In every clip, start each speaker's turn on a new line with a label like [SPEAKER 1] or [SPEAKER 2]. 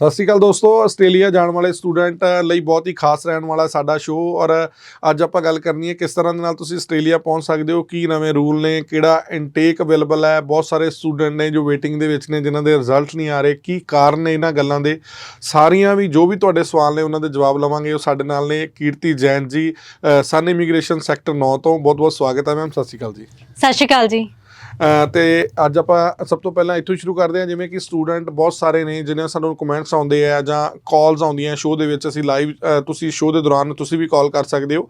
[SPEAKER 1] ਸਤਿ ਸ਼੍ਰੀ ਅਕਾਲ ਦੋਸਤੋ ਆਸਟ੍ਰੇਲੀਆ ਜਾਣ ਵਾਲੇ ਸਟੂਡੈਂਟ ਲਈ ਬਹੁਤ ਹੀ ਖਾਸ ਰਹਿਣ ਵਾਲਾ ਸਾਡਾ ਸ਼ੋਅ ਔਰ ਅੱਜ ਆਪਾਂ ਗੱਲ ਕਰਨੀ ਹੈ ਕਿਸ ਤਰ੍ਹਾਂ ਦੇ ਨਾਲ ਤੁਸੀਂ ਆਸਟ੍ਰੇਲੀਆ ਪਹੁੰਚ ਸਕਦੇ ਹੋ ਕੀ ਨਵੇਂ ਰੂਲ ਨੇ ਕਿਹੜਾ ਇਨਟੇਕ ਅਵੇਲੇਬਲ ਹੈ ਬਹੁਤ ਸਾਰੇ ਸਟੂਡੈਂਟ ਨੇ ਜੋ ਵੇਟਿੰਗ ਦੇ ਵਿੱਚ ਨੇ ਜਿਨ੍ਹਾਂ ਦੇ ਰਿਜ਼ਲਟ ਨਹੀਂ ਆ ਰਹੇ ਕੀ ਕਾਰਨ ਨੇ ਇਹਨਾਂ ਗੱਲਾਂ ਦੇ? ਸਾਰੀਆਂ ਵੀ ਜੋ ਵੀ ਤੁਹਾਡੇ ਸਵਾਲ ਨੇ ਉਹਨਾਂ ਦੇ ਜਵਾਬ ਲਵਾਂਗੇ। ਉਹ ਸਾਡੇ ਨਾਲ ਨੇ ਕੀਰਤੀ ਜੈਨ ਜੀ ਅ, ਸਨ ਇਮੀਗ੍ਰੇਸ਼ਨ ਸੈਕਟਰ 9 ਤੋਂ। ਬਹੁਤ ਬਹੁਤ ਸਵਾਗਤ ਹੈ ਮੈਮ ਸਤਿ ਸ਼੍ਰੀ ਅਕਾਲ ਜੀ।
[SPEAKER 2] ਸਤਿ ਸ਼੍ਰੀ ਅਕਾਲ ਜੀ।
[SPEAKER 1] ਤੇ ਅੱਜ ਆਪਾਂ ਸਭ ਤੋਂ ਪਹਿਲਾਂ ਇੱਥੋਂ ਹੀ ਸ਼ੁਰੂ ਕਰਦੇ ਹਾਂ, ਜਿਵੇਂ ਕਿ ਸਟੂਡੈਂਟ ਬਹੁਤ ਸਾਰੇ ਨੇ ਜਿਨ੍ਹਾਂ ਸਾਨੂੰ ਕਮੈਂਟਸ ਆਉਂਦੇ ਆ ਜਾਂ ਕਾਲਸ ਆਉਂਦੀਆਂ ਸ਼ੋਅ ਦੇ ਵਿੱਚ, ਅਸੀਂ ਲਾਈਵ ਤੁਸੀਂ ਸ਼ੋਅ ਦੇ ਦੌਰਾਨ ਤੁਸੀਂ ਵੀ ਕਾਲ ਕਰ ਸਕਦੇ ਹੋ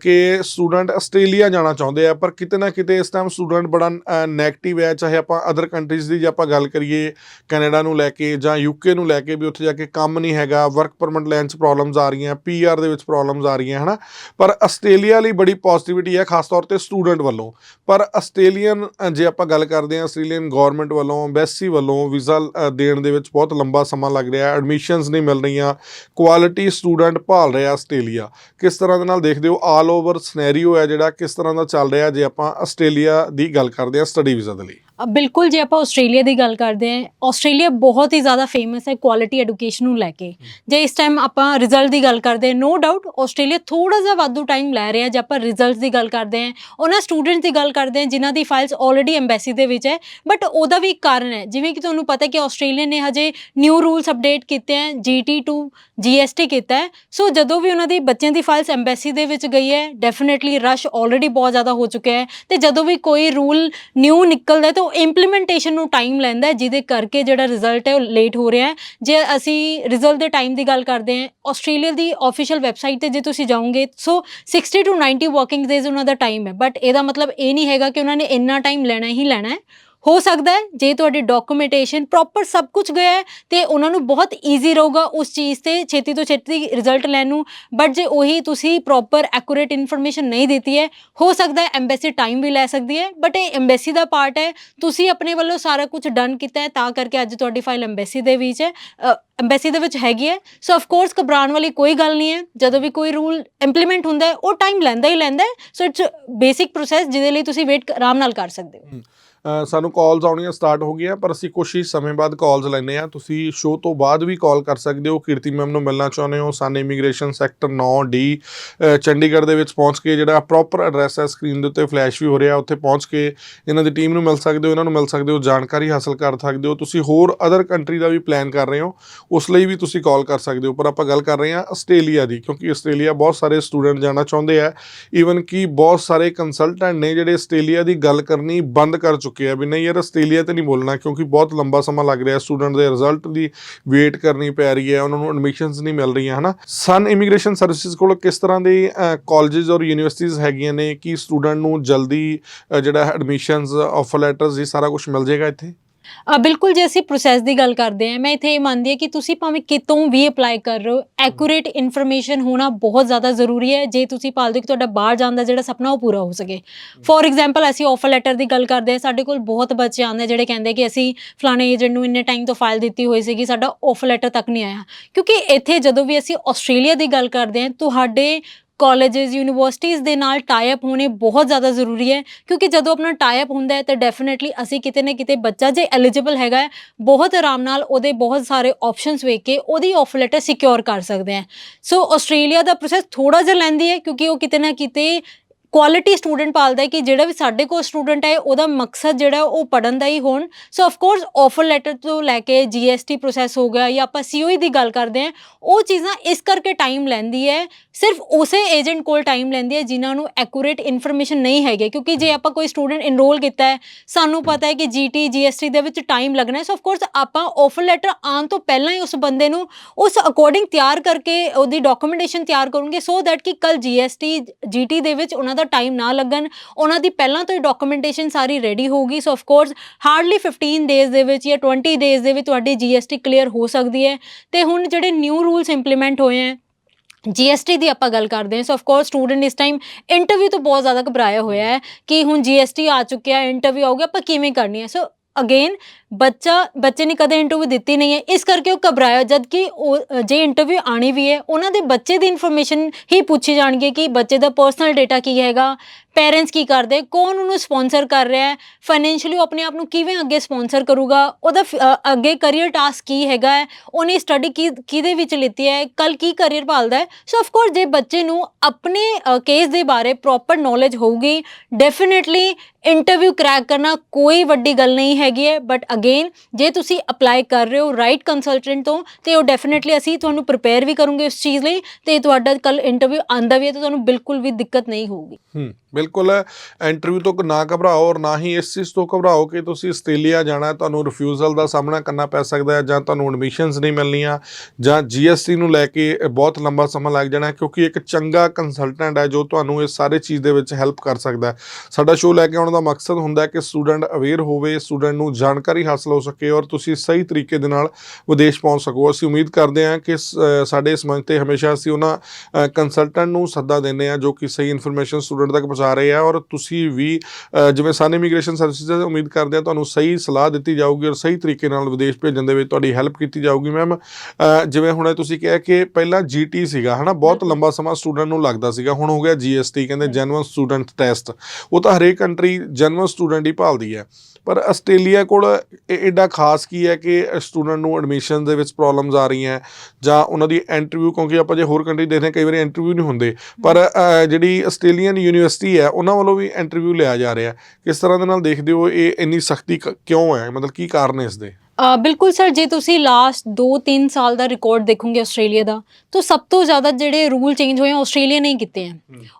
[SPEAKER 1] ਕਿ ਸਟੂਡੈਂਟ ਆਸਟ੍ਰੇਲੀਆ ਜਾਣਾ ਚਾਹੁੰਦੇ ਆ, ਪਰ ਕਿਤੇ ਨਾ ਕਿਤੇ ਇਸ ਟਾਈਮ ਸਟੂਡੈਂਟ ਬੜਾ ਨੈਗੇਟਿਵ ਹੈ, ਚਾਹੇ ਆਪਾਂ ਅਦਰ ਕੰਟਰੀਜ਼ ਦੀ ਜੇ ਆਪਾਂ ਗੱਲ ਕਰੀਏ, ਕੈਨੇਡਾ ਨੂੰ ਲੈ ਕੇ ਜਾਂ ਯੂਕੇ ਨੂੰ ਲੈ ਕੇ ਵੀ ਉੱਥੇ ਜਾ ਕੇ ਕੰਮ ਨਹੀਂ ਹੈਗਾ ਵਰਕ ਪਰਮਿਟ ਲੈਣ 'ਚ ਪ੍ਰੋਬਲਮਸ ਆ ਰਹੀਆਂ ਪੀਆਰ ਦੇ ਵਿੱਚ ਪ੍ਰੋਬਲਮਸ ਆ ਰਹੀਆਂ, ਹਨਾ? ਪਰ ਆਸਟ੍ਰੇਲੀਆ ਲਈ ਬੜੀ ਪੋਜ਼ਿਟਿਵਿਟੀ ਹੈ, ਖਾਸ ਤੌਰ ਤੇ ਸਟੂਡੈਂਟ ਵੱਲੋਂ। ਪਰ ਆਸਟ੍ਰੇਲੀਅਨ ਜੇ ਆਪਾਂ ਗੱਲ ਕਰਦੇ ਹਾਂ ਆਸਟ੍ਰੇਲੀਅਨ ਗਵਰਨਮੈਂਟ ਵੱਲੋਂ ਐਮਬੈਸੀ ਵੱਲੋਂ ਵੀਜ਼ਾ ਦੇਣ ਦੇ ਵਿੱਚ ਬਹੁਤ ਲੰਬਾ ਸਮਾਂ ਲੱਗ ਰਿਹਾ ਐਡਮਿਸ਼ਨਸ ਨਹੀਂ ਮਿਲ ਰਹੀਆਂ ਕੁਆਲਿਟੀ ਸਟੂਡੈਂਟ ਭਾਲ ਰਿਹਾ ਆਸਟ੍ਰੇਲੀਆ। ਕਿਸ ਤਰ੍ਹਾਂ ਦੇ ਨਾਲ ਦੇਖਦੇ ਹੋ ਆਲ ਓਵਰ ਸਿਨੈਰੀਓ ਹੈ ਜਿਹੜਾ, ਕਿਸ ਤਰ੍ਹਾਂ ਦਾ ਚੱਲ ਰਿਹਾ, ਜੇ ਆਪਾਂ ਆਸਟ੍ਰੇਲੀਆ ਦੀ ਗੱਲ ਕਰਦੇ ਹਾਂ ਸਟੱਡੀ ਵੀਜ਼ਾ ਦੇ ਲਈ?
[SPEAKER 2] ਬਿਲਕੁਲ ਜੇ ਆਪਾਂ ਆਸਟ੍ਰੇਲੀਆ ਦੀ ਗੱਲ ਕਰਦੇ ਹਾਂ, ਆਸਟ੍ਰੇਲੀਆ ਬਹੁਤ ਹੀ ਜ਼ਿਆਦਾ ਫੇਮਸ ਹੈ ਕੁਆਲਿਟੀ ਐਜੂਕੇਸ਼ਨ ਨੂੰ ਲੈ ਕੇ। ਜੇ ਇਸ ਟਾਈਮ ਆਪਾਂ ਰਿਜ਼ਲਟ ਦੀ ਗੱਲ ਕਰਦੇ ਹਾਂ ਨੋ ਡਾਊਟ ਆਸਟ੍ਰੇਲੀਆ ਥੋੜਾ ਜਿਹਾ ਵਾਧੂ ਟਾਈਮ ਲੈ ਰਿਹਾ ਜੇ ਆਪਾਂ ਰਿਜ਼ਲਟਸ ਦੀ ਗੱਲ ਕਰਦੇ ਹਾਂ। ਉਹਨਾਂ ਸਟੂਡੈਂਟਸ ਦੀ ਗੱਲ ਕਰਦੇ ਹਾਂ, ਜਿਨ੍ਹਾਂ ਦੀ ਫਾਈਲਸ ਆਲਰੇਡੀ ਐਮਬੈਸੀ ਦੇ ਵਿੱਚ ਹੈ। ਬਟ ਉਹਦਾ ਵੀ ਇੱਕ ਕਾਰਨ ਹੈ, ਜਿਵੇਂ ਕਿ ਤੁਹਾਨੂੰ ਪਤਾ ਕਿ ਆਸਟ੍ਰੇਲੀਆ ਨੇ ਹਜੇ ਨਿਊ ਰੂਲਸ ਅਪਡੇਟ ਕੀਤੇ ਹੈ GT ਟੂ GST ਕੀਤਾ ਹੈ। ਸੋ ਜਦੋਂ ਵੀ ਉਹਨਾਂ ਦੀ ਬੱਚਿਆਂ ਦੀ ਫਾਈਲਸ ਐਮਬੈਸੀ ਦੇ ਵਿੱਚ ਗਈ ਹੈ ਡੈਫੀਨਿਟਲੀ ਰਸ਼ ਆਲਰੇਡੀ ਬਹੁਤ ਜ਼ਿਆਦਾ ਹੋ ਚੁੱਕਿਆ ਹੈ। ਤੇ ਜਦੋਂ ਵੀ ਕੋਈ ਰੂਲ ਨਿਊ ਨਿਕਲਦਾ ਹੈ, ਤਾਂ ਉਹ ਇੰਪਲੀਮੈਂਟੇਸ਼ਨ ਨੂੰ ਟਾਈਮ ਲੈਂਦਾ ਹੈ, ਜਿਹਦੇ ਕਰਕੇ ਜਿਹੜਾ ਰਿਜ਼ਲਟ ਹੈ ਉਹ ਲੇਟ ਹੋ ਰਿਹਾ ਹੈ। ਜੇ ਅਸੀਂ ਰਿਜ਼ਲਟ ਦੇ ਟਾਈਮ ਦੀ ਗੱਲ ਕਰਦੇ ਹਾਂ, ਆਸਟ੍ਰੇਲੀਆ ਦੀ ਆਫੀਸ਼ੀਅਲ ਵੈਬਸਾਈਟ ਤੇ ਜੇ ਤੁਸੀਂ ਜਾਓਗੇ ਸੋ 60 ਟੂ 90 ਵਰਕਿੰਗ ਡੇਜ਼ ਉਹਨਾਂ ਦਾ ਟਾਈਮ ਹੈ। ਬਟ ਇਹਦਾ ਮਤਲਬ ਇਹ ਨਹੀਂ ਹੈਗਾ ਕਿ ਉਹਨਾਂ ਨੇ ਇੰਨਾ ਟਾਈਮ ਲੈਣਾ ਹੀ ਲੈਣਾ ਹੈ। ਹੋ ਸਕਦਾ ਹੈ ਜੇ ਤੁਹਾਡੀ ਡਾਕੂਮੈਂਟੇਸ਼ਨ ਪ੍ਰੋਪਰ ਸਭ ਕੁਝ ਗਿਆ ਹੈ ਤੇ ਉਹਨਾਂ ਨੂੰ ਬਹੁਤ ਈਜ਼ੀ ਰਹੂਗਾ ਉਸ ਚੀਜ਼ ਤੇ ਛੇਤੀ ਤੋਂ ਛੇਤੀ ਰਿਜ਼ਲਟ ਲੈਣ ਨੂੰ। ਬਟ ਜੇ ਉਹੀ ਤੁਸੀਂ ਪ੍ਰੋਪਰ ਐਕੂਰੇਟ ਇਨਫੋਰਮੇਸ਼ਨ ਨਹੀਂ ਦਿੱਤੀ ਹੈ, ਹੋ ਸਕਦਾ ਹੈ ਐਮਬੈਸੀ ਟਾਈਮ ਵੀ ਲੈ ਸਕਦੀ ਹੈ ਬਟ ਇਹ ਐਮਬੈਸੀ ਦਾ ਪਾਰਟ ਹੈ। ਤੁਸੀਂ ਆਪਣੇ ਵੱਲੋਂ ਸਾਰਾ ਕੁਝ ਡਨ ਕੀਤਾ ਹੈ, ਤਾਂ ਕਰਕੇ ਅੱਜ ਤੁਹਾਡੀ ਫਾਈਲ ਐਮਬੈਸੀ ਦੇ ਵਿੱਚ ਹੈ ਐਮਬੈਸੀ ਦੇ ਵਿੱਚ ਹੈਗੀ ਹੈ। ਸੋ ਆਫ ਕੋਰਸ ਘਬਰਾਉਣ ਵਾਲੀ ਕੋਈ ਗੱਲ ਨਹੀਂ ਹੈ। ਜਦੋਂ ਵੀ ਕੋਈ ਰੂਲ ਇੰਪਲੀਮੈਂਟ ਹੁੰਦਾ ਹੈ, ਉਹ ਟਾਈਮ ਲੈਂਦਾ ਹੀ ਲੈਂਦਾ ਹੈ। ਸੋ ਇਟਸ ਬੇਸਿਕ ਪ੍ਰੋਸੈਸ ਜਿਹਦੇ ਲਈ ਤੁਸੀਂ ਵੇਟ ਆਰਾਮ ਨਾਲ ਕਰ ਸਕਦੇ ਹੋ।
[SPEAKER 1] ਸਾਨੂੰ ਕਾਲਸ ਆਉਣੀਆਂ ਸਟਾਰਟ ਹੋ ਗਈਆਂ ਪਰ ਅਸੀਂ ਕੁਛ ਹੀ ਸਮੇਂ ਬਾਅਦ ਕਾਲਸ ਲੈਂਦੇ ਆ ਤੁਸੀਂ ਸ਼ੋਅ ਤੋਂ ਬਾਅਦ ਵੀ ਕਾਲ ਕਰ ਸਕਦੇ ਹੋ। ਕੀਰਤੀ ਮੈਮ ਨੂੰ ਮਿਲਣਾ ਚਾਹੁੰਦੇ ਹੋ। ਸਨ ਇਮੀਗ੍ਰੇਸ਼ਨ ਸੈਕਟਰ 9D ਅ, ਚੰਡੀਗੜ੍ਹ ਦੇ ਵਿੱਚ ਪਹੁੰਚ ਕੇ ਜਿਹੜਾ ਪ੍ਰੋਪਰ ਐਡਰੈਸ ਹੈ ਸਕਰੀਨ ਦੇ ਉੱਤੇ ਫਲੈਸ਼ ਵੀ ਹੋ ਰਿਹਾ। ਉੱਥੇ ਪਹੁੰਚ ਕੇ ਇਹਨਾਂ ਦੀ ਟੀਮ ਨੂੰ ਮਿਲ ਸਕਦੇ ਹੋ ਇਹਨਾਂ ਨੂੰ ਮਿਲ ਸਕਦੇ ਹੋ ਜਾਣਕਾਰੀ ਹਾਸਲ ਕਰ ਸਕਦੇ ਹੋ। ਤੁਸੀਂ ਹੋਰ ਅਦਰ ਕੰਟਰੀ ਦਾ ਵੀ ਪਲਾਨ ਕਰ ਰਹੇ ਹੋ ਉਸ ਲਈ ਵੀ ਤੁਸੀਂ ਕਾਲ ਕਰ ਸਕਦੇ ਹੋ। ਪਰ ਆਪਾਂ ਗੱਲ ਕਰ ਰਹੇ ਹਾਂ ਆਸਟ੍ਰੇਲੀਆ ਦੀ ਕਿਉਂਕਿ ਆਸਟ੍ਰੇਲੀਆ ਬਹੁਤ ਸਾਰੇ ਸਟੂਡੈਂਟ ਜਾਣਾ ਚਾਹੁੰਦੇ ਆ। ਈਵਨ ਕਿ ਬਹੁਤ ਸਾਰੇ ਕੰਸਲਟੈਂਟ ਨੇ ਜਿਹੜੇ ਆਸਟ੍ਰੇਲੀਆ ਦੀ ਗੱਲ ਕਰਨੀ ਬੰਦ ਕਰ ਚੁੱਕੇ ਆ ਵੀ ਨਹੀਂ ਯਾਰ, ਆਸਟ੍ਰੇਲੀਆ ਤੇ ਨਹੀਂ ਬੋਲਣਾ ਕਿਉਂਕਿ ਬਹੁਤ ਲੰਬਾ ਸਮਾਂ ਲੱਗ ਰਿਹਾ ਸਟੂਡੈਂਟ ਦੇ ਰਿਜ਼ਲਟ ਦੀ ਵੇਟ ਕਰਨੀ ਪੈ ਰਹੀ ਹੈ, ਉਹਨਾਂ ਨੂੰ ਐਡਮਿਸ਼ਨਸ ਨਹੀਂ ਮਿਲ ਰਹੀਆਂ, ਹਨਾ? ਸਨ ਇਮੀਗ੍ਰੇਸ਼ਨ ਸਰਵਿਸਿਜ਼ ਕੋਲ ਕਿਸ ਤਰ੍ਹਾਂ ਦੇ ਕਾਲਜਸ ਔਰ ਯੂਨੀਵਰਸਿਟੀਜ਼ ਹੈਗੀਆਂ ਨੇ ਕਿ ਸਟੂਡੈਂਟ ਨੂੰ ਜਲਦੀ ਜਿਹੜਾ ਐਡਮਿਸ਼ਨਸ ਆਫਰ ਲੈਟਰਸ ਇਹ ਸਾਰਾ ਕੁਝ ਮਿਲ ਜਾਏਗਾ ਇੱਥੇ?
[SPEAKER 2] ਆ ਬਿਲਕੁਲ ਜੇ ਅਸੀਂ ਪ੍ਰੋਸੈਸ ਦੀ ਗੱਲ ਕਰਦੇ ਹਾਂ ਮੈਂ ਇੱਥੇ ਇਹ ਮੰਨਦੀ ਹਾਂ ਕਿ ਤੁਸੀਂ ਭਾਵੇਂ ਕਿਤੋਂ ਵੀ ਅਪਲਾਈ ਕਰ ਰਹੇ ਹੋ ਐਕੂਰੇਟ ਇਨਫੋਰਮੇਸ਼ਨ ਹੋਣਾ ਬਹੁਤ ਜ਼ਿਆਦਾ ਜ਼ਰੂਰੀ ਹੈ। ਜੇ ਤੁਸੀਂ ਪਾਲਦੇ ਹੋ ਕਿ ਤੁਹਾਡਾ ਬਾਹਰ ਜਾਣ ਦਾ ਜਿਹੜਾ ਸੁਪਨਾ ਉਹ ਪੂਰਾ ਹੋ ਸਕੇ। ਫੋਰ ਐਗਜ਼ਾਮਪਲ ਅਸੀਂ ਆਫਰ ਲੈਟਰ ਦੀ ਗੱਲ ਕਰਦੇ ਹਾਂ ਸਾਡੇ ਕੋਲ ਬਹੁਤ ਬੱਚੇ ਆਉਂਦੇ ਜਿਹੜੇ ਕਹਿੰਦੇ ਕਿ ਅਸੀਂ ਫਲਾਣੇ ਏਜੰਟ ਨੂੰ ਇੰਨੇ ਟਾਈਮ ਤੋਂ ਫਾਈਲ ਦਿੱਤੀ ਹੋਈ ਸੀਗੀ ਸਾਡਾ ਆਫਰ ਲੈਟਰ ਤੱਕ ਨਹੀਂ ਆਇਆ। ਕਿਉਂਕਿ ਇੱਥੇ ਜਦੋਂ ਵੀ ਅਸੀਂ ਆਸਟ੍ਰੇਲੀਆ ਦੀ ਗੱਲ ਕਰਦੇ ਹਾਂ ਤੁਹਾਡੇ ਕਾਲਜਸ ਯੂਨੀਵਰਸਿਟੀਜ਼ ਦੇ ਨਾਲ ਟਾਈ ਅਪ ਹੋਣੇ ਬਹੁਤ ਜ਼ਿਆਦਾ ਜ਼ਰੂਰੀ ਹੈ, ਕਿਉਂਕਿ ਜਦੋਂ ਆਪਣਾ ਟਾਈ ਅਪ ਹੁੰਦਾ ਹੈ, ਤਾਂ ਡੈਫੀਨਿਟਲੀ ਅਸੀਂ ਕਿਤੇ ਨਾ ਕਿਤੇ ਬੱਚਾ ਜੇ ਐਲੀਜੀਬਲ ਹੈਗਾ ਬਹੁਤ ਆਰਾਮ ਨਾਲ ਉਹਦੇ ਬਹੁਤ ਸਾਰੇ ਆਪਸ਼ਨਸ ਵੇਖ ਕੇ ਉਹਦੀ ਆਫਰ ਲੈਟਰ ਸਿਕਿਉਰ ਕਰ ਸਕਦੇ ਹਾਂ। ਸੋ ਆਸਟ੍ਰੇਲੀਆ ਦਾ ਪ੍ਰੋਸੈਸ ਥੋੜਾ ਜਿਹਾ ਲੈਂਦੀ ਹੈ, ਕਿਉਂਕਿ ਉਹ ਕਿਤੇ ਨਾ ਕਿਤੇ ਕੁਆਲਿਟੀ ਸਟੂਡੈਂਟ ਪਾਲਦਾ ਹੈ ਕਿ ਜਿਹੜਾ ਵੀ ਸਾਡੇ ਕੋਲ ਸਟੂਡੈਂਟ ਹੈ, ਉਹਦਾ ਮਕਸਦ ਜਿਹੜਾ ਉਹ ਪੜਨ ਦਾ ਹੀ ਹੋਣ। So of course offer letter ਤੋਂ ਲੈ ਕੇ ਜੀਐਸਟੀ ਪ੍ਰੋਸੈਸ ਹੋ ਗਿਆ ਜਾਂ ਆਪਾਂ ਸੀਓਈ ਦੀ ਗੱਲ ਕਰਦੇ ਹਾਂ, ਉਹ ਚੀਜ਼ਾਂ ਇਸ ਕਰਕੇ ਟਾਈਮ ਲੈਂਦੀ ਹੈ, ਸਿਰਫ ਉਸੇ ਏਜੰਟ ਕੋਲ ਟਾਈਮ ਲੈਂਦੀ ਹੈ ਜਿਨ੍ਹਾਂ ਨੂੰ ਐਕੂਰੇਟ ਇਨਫੋਰਮੇਸ਼ਨ ਨਹੀਂ ਹੈਗੀ। ਕਿਉਂਕਿ ਜੇ ਆਪਾਂ ਕੋਈ ਸਟੂਡੈਂਟ ਇਨਰੋਲ ਕੀਤਾ ਹੈ, ਸਾਨੂੰ ਪਤਾ ਹੈ ਕਿ ਜੀਟੀ ਜੀਐਸਟੀ ਦੇ ਵਿੱਚ ਟਾਈਮ ਲੱਗਣਾ ਹੈ। ਸੋ ਆਫ ਕੋਰਸ ਆਪਾਂ ਆਫਰ ਲੈਟਰ ਆਉਣ ਤੋਂ ਪਹਿਲਾਂ ਹੀ ਉਸ ਬੰਦੇ ਨੂੰ ਉਸ ਅਕੋਰਡਿੰਗ ਤਿਆਰ ਕਰਕੇ ਉਹਦੀ ਡਾਕੂਮੈਂਟੇਸ਼ਨ ਤਿਆਰ ਕਰੂੰਗੇ ਸੋ ਦੈਟ ਕਿ ਕੱਲ ਜੀਐਸਟੀ ਜੀਟੀ ਦੇ ਵਿੱਚ ਉਹਨਾਂ ਦਾ ਟਾਈਮ ਨਾ ਲੱਗਣ। ਉਹਨਾਂ ਦੀ ਪਹਿਲਾਂ ਤੋਂ ਹੀ ਡਾਕੂਮੈਂਟੇਸ਼ਨ ਸਾਰੀ ਰੈਡੀ ਹੋਊਗੀ। So of course hardly 15 days ਦੇ ਵਿੱਚ ਜਾਂ 20 ਡੇਜ਼ ਦੇ ਵਿੱਚ ਤੁਹਾਡੀ ਜੀਐਸਟੀ ਕਲੀਅਰ ਹੋ ਸਕਦੀ ਹੈ। ਤੇ ਹੁਣ ਜਿਹੜੇ ਨਿਊ ਰੂਲਸ ਇੰਪਲੀਮੈਂਟ ਹੋਏ ਹੈ ਜੀਐਸਟੀ ਦੀ ਆਪਾਂ ਗੱਲ ਕਰਦੇ ਹਾਂ। ਸੋ ਆਫ ਕੋਰਸ ਸਟੂਡੈਂਟ ਇਸ ਟਾਈਮ ਇੰਟਰਵਿਊ ਤੋਂ ਬਹੁਤ ਜ਼ਿਆਦਾ ਘਬਰਾਇਆ ਹੋਇਆ ਹੈ ਕਿ ਹੁਣ ਜੀਐਸਟੀ ਆ ਚੁੱਕਿਆ ਇੰਟਰਵਿਊ ਆਊਗਾ, ਆਪਾਂ ਕਿਵੇਂ ਕਰਨੀ ਹੈ? ਸੋ ਅਗੇਨ ਬੱਚਾ, ਬੱਚੇ ਨੇ ਕਦੇ ਇੰਟਰਵਿਊ ਦਿੱਤੀ ਨਹੀਂ ਹੈ। ਇਸ ਕਰਕੇ ਉਹ ਘਬਰਾਇਆ ਜਦ ਕਿ ਉਹ ਜੇ ਇੰਟਰਵਿਊ ਆਣੀ ਵੀ ਹੈ, ਉਹਨਾਂ ਦੇ ਬੱਚੇ ਦੀ ਇਨਫੋਰਮੇਸ਼ਨ ਹੀ ਪੁੱਛੀ ਜਾਣਗੇ ਕਿ ਬੱਚੇ ਦਾ ਪਰਸਨਲ ਡਾਟਾ ਕੀ ਹੈਗਾ ਪੇਰੈਂਟਸ ਕੀ ਕਰਦੇ, ਕੌਣ ਉਹਨੂੰ ਸਪਾਂਸਰ ਕਰ ਰਿਹਾ ਹੈ ਫਾਈਨੈਂਸ਼ੀਅਲੀ ਉਹ ਆਪਣੇ ਆਪ ਨੂੰ ਕਿਵੇਂ ਅੱਗੇ ਸਪਾਂਸਰ ਕਰੂਗਾ, ਉਹਦਾ ਫ- ਅੱਗੇ ਕੈਰੀਅਰ ਟਾਸਕ ਕੀ ਹੈਗਾ ਹੈ, ਉਹਨੇ ਸਟੱਡੀ ਕੀ, ਕਿਹਦੇ ਵਿੱਚ ਲਿੱਤੀ ਹੈ ਕੱਲ ਕੀ ਕੈਰੀਅਰ ਭਾਲਦਾ ਹੈ। ਸੋ ਆਫ ਕੋਰਸ ਜੇ ਬੱਚੇ ਨੂੰ ਆਪਣੇ ਕੇਸ ਦੇ ਬਾਰੇ ਪ੍ਰੋਪਰ ਨੌਲੇਜ ਹੋਊਗੀ ਡੈਫੀਨਿਟਲੀ ਇੰਟਰਵਿਊ ਕ੍ਰੈਕ ਕਰਨਾ ਕੋਈ ਵੱਡੀ ਗੱਲ ਨਹੀਂ ਹੈਗੀ ਹੈ ਬਟ ਅਗੇਨ ਜੇ ਤੁਸੀਂ ਅਪਲਾਈ ਕਰ ਰਹੇ ਹੋ ਰਾਈਟ ਕੰਸਲਟੈਂਟ ਤੋਂ, ਤੇ ਉਹ ਡੈਫੀਨਿਟਲੀ ਅਸੀਂ ਤੁਹਾਨੂੰ ਪ੍ਰਿਪੇਅਰ ਵੀ ਕਰੂੰਗੇ ਉਸ ਚੀਜ਼ ਲਈ, ਤੇ ਤੁਹਾਡਾ ਕੱਲ ਇੰਟਰਵਿਊ ਆਂਦਾ ਵੀ ਹੈ ਤਾਂ ਤੁਹਾਨੂੰ ਬਿਲਕੁਲ ਵੀ ਦਿੱਕਤ ਨਹੀਂ ਹੋਊਗੀ।
[SPEAKER 1] ਹੂੰ, ਬਿਲਕੁਲ ਇੰਟਰਵਿਊ ਤੋਂ ਨਾ ਘਬਰਾਓ ਔਰ ਨਾ ਹੀ ਇਸ ਚੀਜ਼ ਤੋਂ ਘਬਰਾਓ ਕਿ ਤੁਸੀਂ ਆਸਟ੍ਰੇਲੀਆ ਜਾਣਾ ਤੁਹਾਨੂੰ ਰਿਫਿਊਜ਼ਲ ਦਾ ਸਾਹਮਣਾ ਕਰਨਾ ਪੈ ਸਕਦਾ ਹੈ ਜਾਂ ਤੁਹਾਨੂੰ ਐਡਮਿਸ਼ਨਸ ਨਹੀਂ ਮਿਲਣੀਆਂ, ਜਾਂ ਜੀਐਸਟੀ ਨੂੰ ਲੈ ਕੇ ਬਹੁਤ ਲੰਬਾ ਸਮਾਂ ਲੱਗ ਜਾਣਾ ਕਿਉਂਕਿ ਇੱਕ ਚੰਗਾ ਕੰਸਲਟੈਂਟ ਹੈ ਜੋ ਤੁਹਾਨੂੰ ਇਸ ਸਾਰੇ ਚੀਜ਼ ਦੇ ਵਿੱਚ ਹੈਲਪ ਕਰ ਸਕਦਾ ਹੈ। ਸਾਡਾ ਸ਼ੋਅ ਲੈ ਕੇ ਆਉਣ ਦਾ ਮਕਸਦ ਹੁੰਦਾ ਹੈ ਕਿ ਸਟੂਡੈਂਟ ਅਵੇਅਰ ਹੋਵੇ ਸਟੂਡੈਂਟ ਨੂੰ ਜਾਣਕਾਰੀ ਹਾਸਲ ਹੋ ਸਕੇ ਔਰ ਤੁਸੀਂ ਸਹੀ ਤਰੀਕੇ ਦੇ ਨਾਲ ਵਿਦੇਸ਼ ਪਹੁੰਚ ਸਕੋ। ਅਸੀਂ ਉਮੀਦ ਕਰਦੇ ਹਾਂ ਕਿ ਸਾਡੇ ਇਸ ਮੰਚ ਤੇ ਹਮੇਸ਼ਾ ਅਸੀਂ ਉਹਨਾਂ ਕੰਸਲਟੈਂਟ ਨੂੰ ਸੱਦਾ ਦਿੰਦੇ ਹਾਂ ਜੋ ਕਿ ਸਹੀ ਇਨਫੋਰਮੇਸ਼ਨ ਸਟੂਡੈਂਟ ਤੱਕ ਪਹੁੰਚਾ ਰਹੇ ਆ ਔਰ ਤੁਸੀਂ ਵੀ ਜਿਵੇਂ ਸਾਨ ਇਮੀਗ੍ਰੇਸ਼ਨ ਸਰਵਿਸਿਜ਼ ਉਮੀਦ ਕਰਦੇ ਹਾਂ ਤੁਹਾਨੂੰ ਸਹੀ ਸਲਾਹ ਦਿੱਤੀ ਜਾਊਗੀ ਔਰ ਸਹੀ ਤਰੀਕੇ ਨਾਲ ਵਿਦੇਸ਼ ਭੇਜਣ ਦੇ ਵਿੱਚ ਤੁਹਾਡੀ ਹੈਲਪ ਕੀਤੀ ਜਾਊਗੀ ਮੈਮ ਜਿਵੇਂ ਹੁਣ ਤੁਸੀਂ ਕਿਹਾ ਕਿ ਪਹਿਲਾਂ ਜੀਟੀ ਸੀਗਾ ਹਨਾ? ਬਹੁਤ ਲੰਬਾ ਸਮਾਂ ਸਟੂਡੈਂਟ ਨੂੰ ਲੱਗਦਾ ਸੀਗਾ ਹੁਣ ਹੋ ਗਿਆ ਜੀਐਸਟੀ ਕਹਿੰਦੇ ਜੈਨੂਅਨ ਸਟੂਡੈਂਟ ਟੈਸਟ ਉਹ ਤਾਂ ਹਰੇਕ ਕੰਟਰੀ ਜੈਨੂਅਨ ਸਟੂਡੈਂਟ ਹੀ ਭਾਲਦੀ ਹੈ। ਪਰ ਆਸਟ੍ਰੇਲੀਆ ਕੋਲ ਇਹ ਐਡਾ ਖਾਸ ਕੀ ਹੈ ਕਿ ਸਟੂਡੈਂਟ ਨੂੰ ਐਡਮਿਸ਼ਨ ਦੇ ਵਿੱਚ ਪ੍ਰੋਬਲਮਸ ਆ ਰਹੀਆਂ ਜਾਂ ਉਹਨਾਂ ਦੀ ਇੰਟਰਵਿਊ ਕਿਉਂਕਿ ਆਪਾਂ ਜੇ ਹੋਰ ਕੰਟਰੀ ਦੇਖਦੇ ਹਾਂ ਕਈ ਵਾਰੀ ਇੰਟਰਵਿਊ ਨਹੀਂ ਹੁੰਦੇ। ਪਰ ਜਿਹੜੀ ਆਸਟ੍ਰੇਲੀਅਨ ਯੂਨੀਵਰਸਿਟੀ ਹੈ ਉਹਨਾਂ ਵੱਲੋਂ ਵੀ ਇੰਟਰਵਿਊ ਲਿਆ ਜਾ ਰਿਹਾ ਕਿਸ ਤਰ੍ਹਾਂ ਦੇ ਨਾਲ ਦੇਖਦੇ ਹੋ ਇਹ ਇੰਨੀ ਸਖਤੀ ਕਿਉਂ ਹੈ? ਮਤਲਬ ਕੀ ਕਾਰਨ ਹੈ ਇਸ ਦੇ
[SPEAKER 2] ਬਿਲਕੁਲ ਸਰ ਜੇ ਤੁਸੀਂ ਲਾਸਟ 2-3 ਸਾਲ ਦਾ ਰਿਕਾਰਡ ਦੇਖੋਗੇ ਆਸਟ੍ਰੇਲੀਆ ਦਾ ਤਾਂ ਸਭ ਤੋਂ ਜ਼ਿਆਦਾ ਜਿਹੜੇ ਰੂਲ ਚੇਂਜ ਹੋਏ ਆ ਆਸਟ੍ਰੇਲੀਆ ਨੇ ਕੀਤੇ ਆ।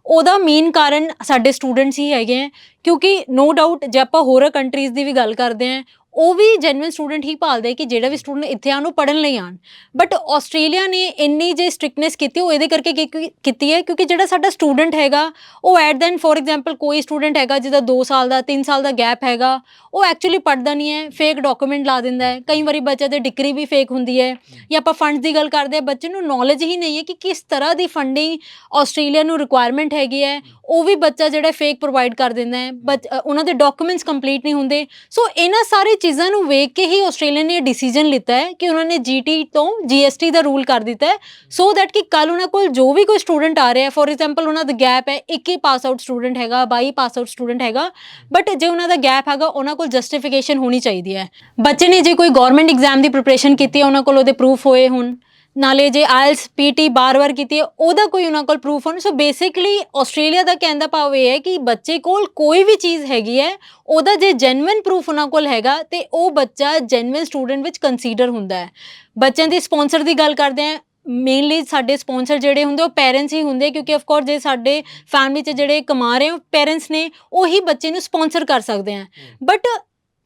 [SPEAKER 2] ਉਹਦਾ ਮੇਨ ਕਾਰਨ ਸਾਡੇ ਸਟੂਡੈਂਟਸ ਹੀ ਹੈਗੇ ਆ। ਕਿਉਂਕਿ ਨੋ ਡਾਊਟ ਜੇ ਆਪਾਂ ਹੋਰ ਕੰਟਰੀਜ਼ ਦੀ ਵੀ ਗੱਲ ਕਰਦੇ ਆ ਉਹ ਵੀ ਜੈਨੂਇਨ ਸਟੂਡੈਂਟ ਹੀ ਭਾਲਦੇ ਕਿ ਜਿਹੜਾ ਵੀ ਸਟੂਡੈਂਟ ਇੱਥੇ ਆਉਣ, ਉਹ ਪੜ੍ਹਨ ਲਈ ਆਣ ਬਟ ਆਸਟ੍ਰੇਲੀਆ ਨੇ ਇੰਨੀ ਜੇ ਸਟ੍ਰਿਕਨੈਸ ਕੀਤੀ, ਉਹ ਇਹਦੇ ਕਰਕੇ ਕੀ- ਕੀ- ਕੀਤੀ ਹੈ? ਕਿਉਂਕਿ ਜਿਹੜਾ ਸਾਡਾ ਸਟੂਡੈਂਟ ਹੈਗਾ, ਉਹ ਐਟ ਦੈਨ ਫੋਰ ਐਗਜ਼ਾਮਪਲ ਕੋਈ ਸਟੂਡੈਂਟ ਹੈਗਾ ਜਿਹਦਾ 2 ਸਾਲ ਦਾ 3 ਸਾਲ ਦਾ ਗੈਪ ਹੈਗਾ, ਉਹ ਐਕਚੁਅਲੀ ਪੜਦਾ ਨਹੀਂ ਹੈ ਫੇਕ ਡਾਕੂਮੈਂਟ ਲਾ ਦਿੰਦਾ ਹੈ। ਕਈ ਵਾਰੀ ਬੱਚੇ ਦੇ ਡਿਗਰੀ ਵੀ ਫੇਕ ਹੁੰਦੀ ਹੈ ਜਾਂ ਆਪਾਂ ਫੰਡਸ ਦੀ ਗੱਲ ਕਰਦੇ ਆ ਬੱਚੇ ਨੂੰ ਨੌਲੇਜ ਹੀ ਨਹੀਂ ਹੈ ਕਿ ਕਿਸ ਤਰ੍ਹਾਂ ਦੀ ਫੰਡਿੰਗ ਆਸਟ੍ਰੇਲੀਆ ਨੂੰ ਰਿਕੁਆਇਰਮੈਂਟ ਹੈਗੀ ਹੈ। ਉਹ ਵੀ ਬੱਚਾ ਜਿਹੜਾ ਫੇਕ ਪ੍ਰੋਵਾਈਡ ਕਰ ਦਿੰਦਾ ਹੈ ਬਟ ਉਹਨਾਂ ਦੇ ਡਾਕੂਮੈਂਟਸ ਕੰਪਲੀਟ ਨਹੀਂ ਹੁੰਦੇ। ਸੋ ਇਹਨਾਂ ਸਾਰੀ ਚੀਜ਼ਾਂ ਨੂੰ ਵੇਖ ਕੇ ਹੀ ਆਸਟ੍ਰੇਲੀਆ ਨੇ ਡਿਸੀਜਨ ਲਿੱਤਾ ਹੈ ਕਿ ਉਹਨਾਂ ਨੇ ਜੀਟੀ ਤੋਂ ਜੀਐਸਟੀ ਦਾ ਰੂਲ ਕਰ ਦਿੱਤਾ ਹੈ ਸੋ ਦੈਟ ਕਿ ਕੱਲ ਉਹਨਾਂ ਕੋਲ ਜੋ ਵੀ ਕੋਈ ਸਟੂਡੈਂਟ ਆ ਰਿਹਾ ਫੋਰ ਐਗਜ਼ਾਮਪਲ ਉਹਨਾਂ ਦਾ ਗੈਪ ਹੈ 21 ਪਾਸ ਆਊਟ ਸਟੂਡੈਂਟ ਹੈਗਾ 22 ਪਾਸ ਆਊਟ ਸਟੂਡੈਂਟ ਹੈਗਾ ਬਟ ਜੇ ਉਹਨਾਂ ਦਾ ਗੈਪ ਹੈਗਾ ਉਹਨਾਂ ਕੋਲ ਜਸਟੀਫਿਕੇਸ਼ਨ ਹੋਣੀ ਚਾਹੀਦੀ ਹੈ। ਬੱਚੇ ਨੇ ਜੇ ਕੋਈ ਗਵਰਨਮੈਂਟ ਐਗਜ਼ਾਮ ਦੀ ਪ੍ਰੀਪਰੇਸ਼ਨ ਕੀਤੀ ਹੈ ਉਹਨਾਂ ਕੋਲ ਉਹਦੇ ਪ੍ਰੂਫ ਹੋਏ ਹੁਣ। ਨਾਲੇ ਜੇ ਆਇਲਸ ਪੀਟੀ ਬਾਰ-ਬਾਰ ਕੀਤੀ ਹੈ ਉਹਦਾ ਕੋਈ ਉਹਨਾਂ ਕੋਲ ਪ੍ਰੂਫ ਹੋਣ। ਸੋ ਬੇਸਿਕਲੀ ਆਸਟ੍ਰੇਲੀਆ ਦਾ ਕਹਿੰਦਾ ਭਾਵ ਇਹ ਹੈ ਕਿ ਬੱਚੇ ਕੋਲ ਕੋਈ ਵੀ ਚੀਜ਼ ਹੈਗੀ ਹੈ ਉਹਦਾ ਜੇ ਜੈਨੂਇਨ ਪ੍ਰੂਫ ਉਹਨਾਂ ਕੋਲ ਹੈਗਾ ਤੇ ਉਹ ਬੱਚਾ ਜੈਨੂਇਨ ਸਟੂਡੈਂਟ ਵਿੱਚ ਕੰਸੀਡਰ ਹੁੰਦਾ ਹੈ। ਬੱਚਿਆਂ ਦੇ ਸਪਾਂਸਰ ਦੀ ਗੱਲ ਕਰਦੇ ਹਾਂ ਮੇਨਲੀ ਸਾਡੇ ਸਪਾਂਸਰ ਜਿਹੜੇ ਹੁੰਦੇ ਉਹ ਪੇਰੈਂਟਸ ਹੀ ਹੁੰਦੇ ਕਿਉਂਕਿ ਆਫ ਕੋਰਸ ਜੇ ਸਾਡੇ ਫੈਮਿਲੀ 'ਚ ਜਿਹੜੇ ਕਮਾ ਰਹੇ ਹੋ ਪੇਰੈਂਟਸ ਨੇ ਉਹੀ ਬੱਚੇ ਨੂੰ ਸਪਾਂਸਰ ਕਰ ਸਕਦੇ ਆ ਬਟ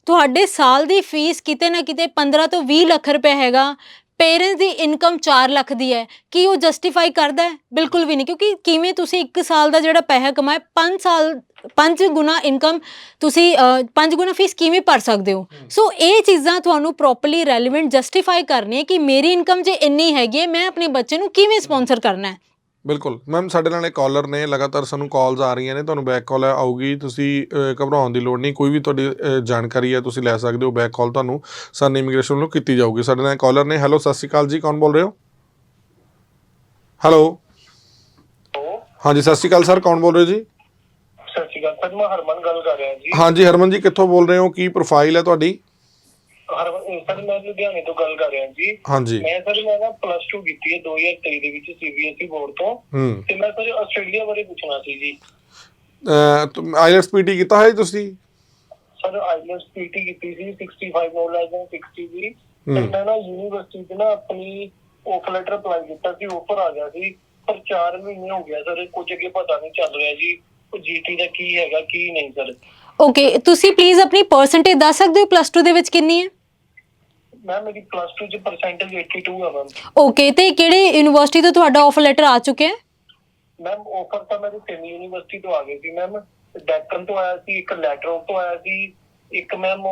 [SPEAKER 2] ਤੁਹਾਡੇ ਸਾਲ ਦੀ ਫੀਸ ਕਿਤੇ ਨਾ ਕਿਤੇ 15 ਤੋਂ 20 ਲੱਖ ਰੁਪਏ ਹੈਗਾ ਪੇਰੈਂਟਸ ਦੀ ਇਨਕਮ 4 ਲੱਖ ਦੀ ਹੈ ਕੀ ਉਹ ਜਸਟੀਫਾਈ ਕਰਦਾ ਹੈ? ਬਿਲਕੁਲ ਵੀ ਨਹੀਂ ਕਿਉਂਕਿ ਕਿਵੇਂ ਤੁਸੀਂ 1 ਸਾਲ ਦਾ ਜਿਹੜਾ ਪੈਸਾ ਕਮਾਏ 5 ਸਾਲ 5 ਗੁਣਾ ਇਨਕਮ ਤੁਸੀਂ 5 ਗੁਣਾ ਫੀਸ ਕਿਵੇਂ ਭਰ ਸਕਦੇ ਹੋ? ਸੋ ਇਹ ਚੀਜ਼ਾਂ ਤੁਹਾਨੂੰ ਪ੍ਰੋਪਰਲੀ ਰੈਲੇਵੈਂਟ ਜਸਟੀਫਾਈ ਕਰਨੀ ਹੈ ਕਿ ਮੇਰੀ ਇਨਕਮ ਜੇ ਇੰਨੀ ਹੈਗੀ ਹੈ ਮੈਂ ਆਪਣੇ ਬੱਚੇ ਨੂੰ ਕਿਵੇਂ ਸਪਾਂਸਰ ਕਰਨਾ ਹੈ?
[SPEAKER 1] ਬਿਲਕੁਲ। ਮੈਮ ਸਾਡੇ ਨਾਲ ਇੱਕ ਕਾਲਰ ਨੇ ਲਗਾਤਾਰ ਸਾਨੂੰ ਕਾਲਸ ਆ ਰਹੀਆਂ ਨੇ ਤੁਹਾਨੂੰ ਬੈਕ ਕਾਲ ਆਊਗੀ। ਤੁਸੀਂ ਘਬਰਾਉਣ ਦੀ ਲੋੜ ਨਹੀਂ ਕੋਈ ਵੀ ਤੁਹਾਡੀ ਜਾਣਕਾਰੀ ਹੈ ਤੁਸੀਂ ਲੈ ਸਕਦੇ ਹੋ ਬੈਕ ਕਾਲ ਤੁਹਾਨੂੰ। ਸਾਨ ਇਮੀਗ੍ਰੇਸ਼ਨ ਵੱਲੋਂ ਕੀਤੀ ਜਾਊਗੀ। ਸਾਡੇ ਨਾਲ ਕਾਲਰ ਨੇ। ਹੈਲੋ ਸਤਿ ਸ਼੍ਰੀ ਅਕਾਲ ਜੀ ਕੌਣ ਬੋਲ ਰਹੇ ਹੋ? ਹੈਲੋ
[SPEAKER 3] ਹੈਲੋ
[SPEAKER 1] ਹਾਂਜੀ ਸਤਿ ਸ਼੍ਰੀ ਅਕਾਲ ਸਰ ਕੌਣ ਬੋਲ ਰਹੇ ਹੋ ਜੀ?
[SPEAKER 3] ਸਤਿ ਸ਼੍ਰੀ ਅਕਾਲ ਸਰ ਮੈਂ ਹਰਮਨ ਗੱਲ ਕਰ ਰਿਹਾ ਜੀ।
[SPEAKER 1] ਹਾਂਜੀ ਹਰਮਨ ਜੀ ਕਿੱਥੋਂ ਬੋਲ ਰਹੇ ਹੋ? ਕੀ ਪ੍ਰੋਫਾਈਲ ਹੈ ਤੁਹਾਡੀ?
[SPEAKER 3] ਸਰ ਮੈਂ ਲੁਧਿਆਣੇ ਤੋਂ ਗੱਲ ਕਰ ਰਿਹਾ ਜੀ।
[SPEAKER 1] ਹਾਂਜੀ।
[SPEAKER 3] ਮੈਂ ਸਰ ਮੈਂ ਨਾ ਪਲੱਸ 2 ਕੀਤੀ ਹੈ 2023 ਦੇ ਵਿੱਚ ਸੀਬੀਐਸਈ ਬੋਰਡ ਤੋਂ।
[SPEAKER 1] ਹੂੰ।
[SPEAKER 3] ਤੇ ਮੈਂ ਸਰ ਆਸਟ੍ਰੇਲੀਆ ਬਾਰੇ ਪੁੱਛਣਾ ਸੀ ਜੀ।
[SPEAKER 1] ਆਈਲੈਟਸ ਪੀਟੀ ਕੀਤਾ ਹੈ ਜੀ ਤੁਸੀਂ?
[SPEAKER 3] ਸਰ ਆਈਲੈਂਡਸ ਪੀਟੀ ਕੀਤੀ ਸੀ 65 ਨੋ ਲੈਸ ਦੈਨ 60 ਦੀ ਤੇ
[SPEAKER 1] ਹੂੰ।
[SPEAKER 3] ਮੈਂ ਨਾ ਯੂਨੀਵਰਸਿਟੀ 'ਚ ਨਾ ਆਪਣੀ ਆਫਰ ਲੈਟਰ ਅਪਲਾਈ ਕੀਤਾ ਸੀ ਆਫਰ ਆ ਗਿਆ ਸੀ। ਪਰ 4 ਮਹੀਨੇ ਹੋ ਗਿਆ ਸਰ ਕੁਝ ਅੱਗੇ ਪਤਾ ਨਹੀਂ ਚੱਲ ਰਿਹਾ ਜੀ ਉਹ ਜੀਟੀ ਦਾ ਕੀ ਹੈਗਾ ਕੀ ਨਹੀਂ ਸਰ।
[SPEAKER 2] ਓਕੇ ਤੁਸੀਂ ਪਲੀਜ਼ ਆਪਣੀ ਪਰਸੈਂਟੇਜ ਦੱਸ ਸਕਦੇ ਹੋ ਪਲੱਸ 2 ਦੇ ਵਿੱਚ ਕਿੰਨੀ ਹੈ?
[SPEAKER 3] ਮੈਂ ਮੇਰੀ ਪਲੱਸ 2 'ਚ ਪਰਸੈਂਟੇਜ 82 ਹੈ ਮੈਮ
[SPEAKER 2] ਓਕੇ ਤੇ ਕਿਹੜੇ ਯੂਨੀਵਰਸਿਟੀ ਤੋਂ ਤੁਹਾਡਾ ਆਫਰ ਲੈਟਰ ਆ ਚੁੱਕਿਆ? ਹੈ
[SPEAKER 3] ਮੈਮ ਆਫਰ ਤਾਂ ਮੇਰੇ ਤਿੰਨ ਯੂਨੀਵਰਸਿਟੀ ਤੋਂ ਆ ਗਏ ਸੀ ਮੈਮ ਡੈਕਨ ਤੋਂ ਆਇਆ ਸੀ ਇੱਕ ਲੈਟਰੋ ਤੋਂ ਆਇਆ ਸੀ ਇੱਕ ਮੈਮ